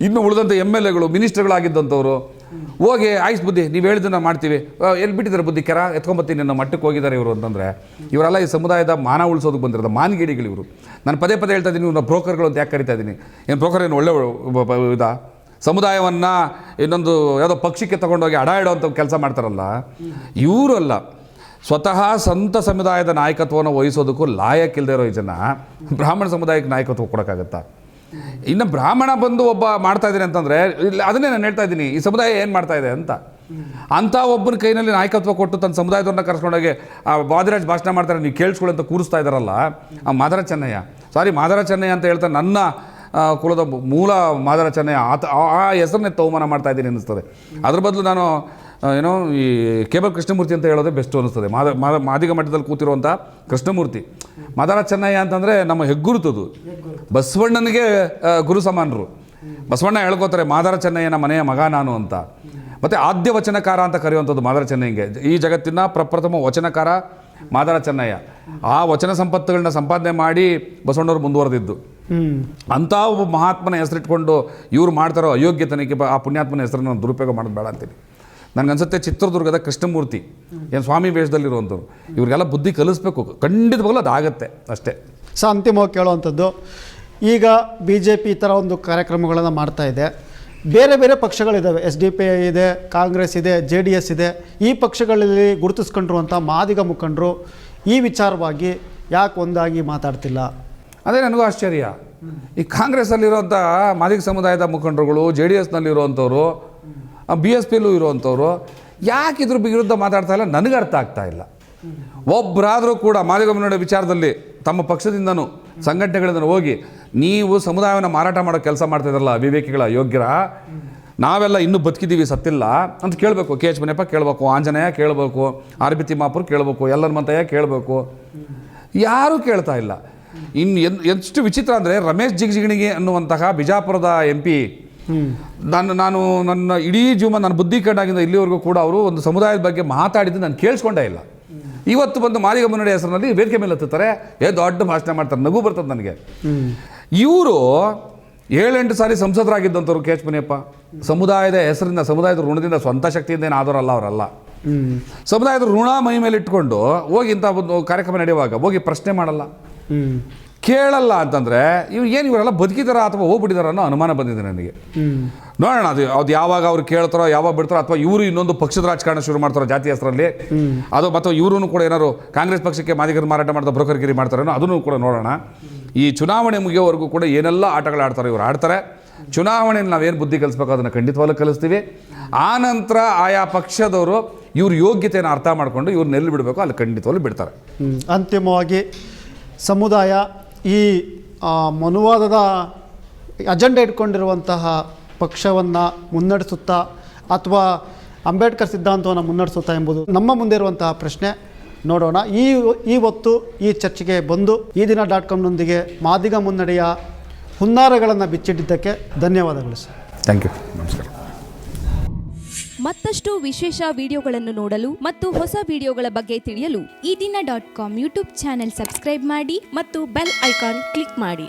ಇನ್ನು ಉಳಿದಂಥ ಎಂ ಎಲ್ ಎಗಳು ಮಿನಿಸ್ಟರ್ಗಳಾಗಿದ್ದಂಥವ್ರು ಹೋಗಿ ಆಯ್ಸ್ ಬುದ್ಧಿ, ನೀವು ಹೇಳಿದ್ದನ್ನ ಮಾಡ್ತೀವಿ. ಎಲ್ಲಿ ಬಿಟ್ಟಿದ್ದಾರೆ ಬುದ್ಧಿ? ಕೆರ ಎತ್ಕೊಂಬತ್ತೀನಿ, ನನ್ನ ಮಟ್ಟಕ್ಕೆ ಹೋಗಿದ್ದಾರೆ ಇವರು ಅಂತಂದರೆ. ಇವರೆಲ್ಲ ಈ ಸಮುದಾಯದ ಮಾನ ಉಳಿಸೋದಕ್ಕೆ ಬಂದಿರೋದು ಮಾನಗಿಡಿಗಳು ಇವರು. ನಾನು ಪದೇ ಪದೇ ಹೇಳ್ತಾ ಇದ್ದೀನಿ, ಇವ್ರನ್ನ ಬ್ರೋಕರ್ಗಳು ಅಂತ ಯಾಕೆ ಕರಿತಾ ಇದ್ದೀನಿ? ಏನು ಬ್ರೋಕರ್ ಏನು ಒಳ್ಳೆ ಇದ? ಸಮುದಾಯವನ್ನು ಇನ್ನೊಂದು ಯಾವುದೋ ಪಕ್ಷಕ್ಕೆ ತಗೊಂಡೋಗಿ ಅಡ ಇಡೋವಂಥ ಕೆಲಸ ಮಾಡ್ತಾರಲ್ಲ, ಇವರಲ್ಲ ಸ್ವತಃ ಸಂತ ಸಮುದಾಯದ ನಾಯಕತ್ವವನ್ನು ವಹಿಸೋದಕ್ಕೂ ಲಾಯಕ್ಕಿಲ್ಲದೆ ಇರೋ ಈ ಜನ ಬ್ರಾಹ್ಮಣ ಸಮುದಾಯಕ್ಕೆ ನಾಯಕತ್ವ ಕೊಡೋಕ್ಕಾಗತ್ತಾ? ಇನ್ನು ಬ್ರಾಹ್ಮಣ ಬಂದು ಒಬ್ಬ ಮಾಡ್ತಾ ಇದ್ದೀನಿ ಅಂತಂದರೆ, ಇಲ್ಲ, ಅದನ್ನೇ ನಾನು ಹೇಳ್ತಾ ಇದ್ದೀನಿ, ಈ ಸಮುದಾಯ ಏನು ಮಾಡ್ತಾ ಇದೆ ಅಂತ. ಅಂಥ ಒಬ್ಬನ ಕೈನಲ್ಲಿ ನಾಯಕತ್ವ ಕೊಟ್ಟು ತನ್ನ ಸಮುದಾಯದವ್ರನ್ನ ಕರ್ಸ್ಕೊಂಡೋಗಿ, ಆ ಬಾದಿರಾಜ್ ಭಾಷಣ ಮಾಡ್ತಾರೆ, ನೀವು ಕೇಳಿಸ್ಕೊಳ್ಳಿ ಅಂತ ಕೂರಿಸ್ತಾ ಇದ್ದಾರಲ್ಲ ಆ ಮಾದರ ಚೆನ್ನಯ್ಯ. ಸಾರಿ, ಮಾದರ ಚೆನ್ನಯ್ಯ ಅಂತ ಹೇಳ್ತಾ ನನ್ನ ಕುಲದ ಮೂಲ ಮಾದರ ಚೆನ್ನಯ್ಯ, ಆತ, ಆ- ಹೆಸರನ್ನೇ ತವಮಾನ ಮಾಡ್ತಾ ಇದ್ದೀನಿ ಅನ್ನಿಸ್ತದೆ. ಅದ್ರ ಬದಲು ನಾನು ಏನೋ ಈ ಕೇಬಲ್ ಕೃಷ್ಣಮೂರ್ತಿ ಅಂತ ಹೇಳೋದೇ ಬೆಸ್ಟ್ ಅನ್ನಿಸ್ತದೆ. ಮಾದ, ಮಾದಿಗ ಮಠದಲ್ಲಿ ಕೂತಿರುವಂಥ ಕೃಷ್ಣಮೂರ್ತಿ. ಮಾದಾರ ಚೆನ್ನಯ್ಯ ಅಂತಂದರೆ ನಮ್ಮ ಹೆಗ್ಗುರುತದು. ಬಸವಣ್ಣನಿಗೆ ಗುರು ಸಮಾನರು. ಬಸವಣ್ಣ ಹೇಳ್ಕೋತಾರೆ, ಮಾದಾರ ಚೆನ್ನಯ್ಯನ ಮನೆಯ ಮಗ ನಾನು ಅಂತ. ಮತ್ತು ಆದ್ಯ ವಚನಕಾರ ಅಂತ ಕರೆಯುವಂಥದ್ದು ಮಾದಾರ ಚೆನ್ನಯ್ಯಗೆ. ಈ ಜಗತ್ತಿನ ಪ್ರಪ್ರಥಮ ವಚನಕಾರ ಮಾದಾರ ಚೆನ್ನಯ್ಯ. ಆ ವಚನ ಸಂಪತ್ತುಗಳನ್ನ ಸಂಪಾದನೆ ಮಾಡಿ ಬಸವಣ್ಣವ್ರು ಮುಂದುವರೆದಿದ್ದು. ಅಂತ ಒಬ್ಬ ಮಹಾತ್ಮನ ಹೆಸರಿಟ್ಕೊಂಡು ಇವ್ರು ಮಾಡ್ತಾರೋ ಅಯೋಗ್ಯತನಕ್ಕೆ ಆ ಪುಣ್ಯಾತ್ಮನ ಹೆಸರನ್ನು ನಾನು ದುರುಪಯೋಗ ಮಾಡೋದು ಬೇಡ ಅಂತೀನಿ. ನನಗನ್ಸುತ್ತೆ ಚಿತ್ರದುರ್ಗದ ಕೃಷ್ಣಮೂರ್ತಿ, ಏನು ಸ್ವಾಮಿ ವೇಷದಲ್ಲಿರುವಂಥವ್ರು. ಇವ್ರಿಗೆಲ್ಲ ಬುದ್ಧಿ ಕಲಿಸ್ಬೇಕು. ಖಂಡಿತವಾಗ್ಲೂ ಅದಾಗತ್ತೆ ಅಷ್ಟೇ. ಸೊ ಅಂತಿಮವಾಗಿ ಕೇಳುವಂಥದ್ದು ಈಗ ಬಿ ಜೆ ಪಿ ಈ ಥರ ಒಂದು ಕಾರ್ಯಕ್ರಮಗಳನ್ನು ಮಾಡ್ತಾ ಇದೆ. ಬೇರೆ ಬೇರೆ ಪಕ್ಷಗಳಿದ್ದಾವೆ ಎಸ್ ಡಿ ಪಿ ಐ ಇದೆ, ಕಾಂಗ್ರೆಸ್ ಇದೆ, ಜೆ ಡಿ ಎಸ್ ಇದೆ. ಈ ಪಕ್ಷಗಳಲ್ಲಿ ಗುರುತಿಸ್ಕೊಂಡಿರುವಂಥ ಮಾದಿಗ ಮುಖಂಡರು ಈ ವಿಚಾರವಾಗಿ ಯಾಕೆ ಒಂದಾಗಿ ಮಾತಾಡ್ತಿಲ್ಲ? ಅದೇ ನನಗೂ ಆಶ್ಚರ್ಯ. ಈ ಕಾಂಗ್ರೆಸ್ಸಲ್ಲಿರುವಂಥ ಮಾದಿಗ ಸಮುದಾಯದ ಮುಖಂಡರುಗಳು, ಜೆ ಡಿ ಎಸ್ನಲ್ಲಿರುವಂಥವ್ರು, ಬಿ ಎಸ್ ಪಿಲೂ ಇರುವಂಥವ್ರು, ಯಾಕೆ ಇದ್ರ ವಿರುದ್ಧ ಮಾತಾಡ್ತಾ ಇಲ್ಲ? ನನಗೆ ಅರ್ಥ ಆಗ್ತಾ ಇಲ್ಲ. ಒಬ್ಬರಾದರೂ ಕೂಡ ಮಾದಿಗ ಮುನ್ನಡೆ ವಿಚಾರದಲ್ಲಿ ತಮ್ಮ ಪಕ್ಷದಿಂದನೂ ಸಂಘಟನೆಗಳಿಂದ ಹೋಗಿ ನೀವು ಸಮುದಾಯವನ್ನು ಮಾರಾಟ ಮಾಡೋ ಕೆಲಸ ಮಾಡ್ತಾ ಇದ್ರಲ್ಲ ವಿವೇಕಿಗಳ ಯೋಗ್ಯರ, ನಾವೆಲ್ಲ ಇನ್ನೂ ಬದುಕಿದ್ದೀವಿ ಸತ್ತಿಲ್ಲ ಅಂತ ಕೇಳಬೇಕು. ಕೆ ಎಚ್ ಮನೆಯಪ್ಪ ಕೇಳಬೇಕು, ಆಂಜನೇಯ ಕೇಳಬೇಕು, ಆರ್ ಬಿ ತಿಮ್ಮಾಪುರ್ ಕೇಳಬೇಕು ಎಲ್ಲರ ಮಂತಯ್ಯ ಕೇಳಬೇಕು. ಯಾರೂ ಕೇಳ್ತಾ ಇಲ್ಲ. ಇನ್ನು ಎಷ್ಟು ವಿಚಿತ್ರ ಅಂದರೆ ರಮೇಶ್ ಜಿಗಜಿಗಣಿಗೆ ಅನ್ನುವಂತಹ ಬಿಜಾಪುರದ ಎಂ ಪಿ ನಾನು ನಾನು ನನ್ನ ಇಡೀ ಜೀವನ ನನ್ನ ಬುದ್ಧಿ ಕಂಡಾಗಿಂದ ಇಲ್ಲಿವರೆಗೂ ಕೂಡ ಅವರು ಒಂದು ಸಮುದಾಯದ ಬಗ್ಗೆ ಮಾತಾಡಿದ್ದು ನಾನು ಕೇಳಿಸ್ಕೊಂಡೇ ಇಲ್ಲ. ಇವತ್ತು ಬಂದು ಮಾದಿಗ ಮುನ್ನಡೆ ಹೆಸರಿನಲ್ಲಿ ವೇದಿಕೆ ಮೇಲೆ ಹತ್ತುತ್ತಾರೆ. ಏ, ದೊಡ್ಡ ಭಾಷಣ ಮಾಡ್ತಾರೆ, ನಗು ಬರ್ತದೆ ನನಗೆ. ಇವರು ಏಳೆಂಟು ಸಾರಿ ಸಂಸದರಾಗಿದ್ದಂಥವ್ರು ಕೆ ಎಚ್ ಮುನಿಯಪ್ಪ. ಸಮುದಾಯದ ಹೆಸರಿಂದ ಸಮುದಾಯದ ಋಣದಿಂದ ಸ್ವಂತ ಶಕ್ತಿಯಿಂದ ಏನು ಆದವರಲ್ಲ ಅವರಲ್ಲ. ಸಮುದಾಯದ ಋಣ ಮೈ ಮೇಲೆ ಇಟ್ಕೊಂಡು ಹೋಗಿ ಇಂಥ ಒಂದು ಕಾರ್ಯಕ್ರಮ ನಡೆಯುವಾಗ ಹೋಗಿ ಪ್ರಶ್ನೆ ಮಾಡಲ್ಲ. ಕೇಳಲ್ಲ ಅಂತಂದರೆ ಇವ್ರು ಏನು ಇವರೆಲ್ಲ ಬದುಕಿದಾರ ಅಥವಾ ಹೋಗ್ಬಿಟ್ಟಿದಾರ ಅನ್ನೋ ಅನುಮಾನ ಬಂದಿದೆ ನನಗೆ. ನೋಡೋಣ ಅದು ಅದು ಯಾವಾಗ ಅವ್ರು ಕೇಳ್ತಾರೋ ಯಾವಾಗ ಬಿಡ್ತಾರೋ ಅಥವಾ ಇವರು ಇನ್ನೊಂದು ಪಕ್ಷದ ರಾಜಕಾರಣ ಶುರು ಮಾಡ್ತಾರೋ ಜಾತಿ ಹೆಸರಲ್ಲಿ. ಅದು ಮತ್ತು ಇವರು ಕೂಡ ಏನಾದ್ರು ಕಾಂಗ್ರೆಸ್ ಪಕ್ಷಕ್ಕೆ ಮಾದಿಗರು ಮಾರಾಟ ಮಾಡ್ತಾ ಬ್ರೋಕರ್ಗಿರಿ ಮಾಡ್ತಾರೇನೋ ಅದನ್ನು ಕೂಡ ನೋಡೋಣ. ಈ ಚುನಾವಣೆ ಮುಗಿಯೋವರೆಗೂ ಕೂಡ ಏನೆಲ್ಲ ಆಟಗಳು ಆಡ್ತಾರೆ ಇವರು ಆಡ್ತಾರೆ. ಚುನಾವಣೆಯಲ್ಲಿ ನಾವೇನು ಬುದ್ಧಿ ಕಲಿಸ್ಬೇಕು ಅದನ್ನು ಖಂಡಿತವಾಗ್ಲೂ ಕಲಿಸ್ತೀವಿ. ಆ ನಂತರ ಆಯಾ ಪಕ್ಷದವರು ಇವ್ರ ಯೋಗ್ಯತೆಯನ್ನು ಅರ್ಥ ಮಾಡಿಕೊಂಡು ಇವ್ರನ್ನ ಎಲ್ಲಿ ಬಿಡಬೇಕು, ಅಲ್ಲಿ ಖಂಡಿತವಾಗ್ಲೂ ಬಿಡ್ತಾರೆ. ಅಂತಿಮವಾಗಿ ಸಮುದಾಯ ಈ ಮನುವಾದದ ಅಜೆಂಡ ಇಟ್ಕೊಂಡಿರುವಂತಹ ಪಕ್ಷವನ್ನು ಮುನ್ನಡೆಸುತ್ತಾ ಅಥವಾ ಅಂಬೇಡ್ಕರ್ ಸಿದ್ಧಾಂತವನ್ನು ಮುನ್ನಡೆಸುತ್ತಾ ಎಂಬುದು ನಮ್ಮ ಮುಂದೆ ಇರುವಂತಹ ಪ್ರಶ್ನೆ. ನೋಡೋಣ. ಈ ಈ ಹೊತ್ತು ಈ ಚರ್ಚೆಗೆ ಬಂದು ಈ ದಿನ ಡಾಟ್ ಕಾಮ್ನೊಂದಿಗೆ ಮಾದಿಗ ಮುನ್ನಡೆಯ ಹುನ್ನಾರಗಳನ್ನು ಬಿಚ್ಚಿಟ್ಟಿದ್ದಕ್ಕೆ ಧನ್ಯವಾದಗಳು ಸರ್. ಥ್ಯಾಂಕ್ ಯು ನಮಸ್ಕಾರ. ಮತ್ತಷ್ಟು ವಿಶೇಷ ವಿಡಿಯೋಗಳನ್ನು ನೋಡಲು ಮತ್ತು ಹೊಸ ವಿಡಿಯೋಗಳ ಬಗ್ಗೆ ತಿಳಿಯಲು Ee Dina dot com YouTube channel subscribe ಮಾಡಿ ಮತ್ತು ಬೆಲ್ ಐಕಾನ್ ಕ್ಲಿಕ್ ಮಾಡಿ.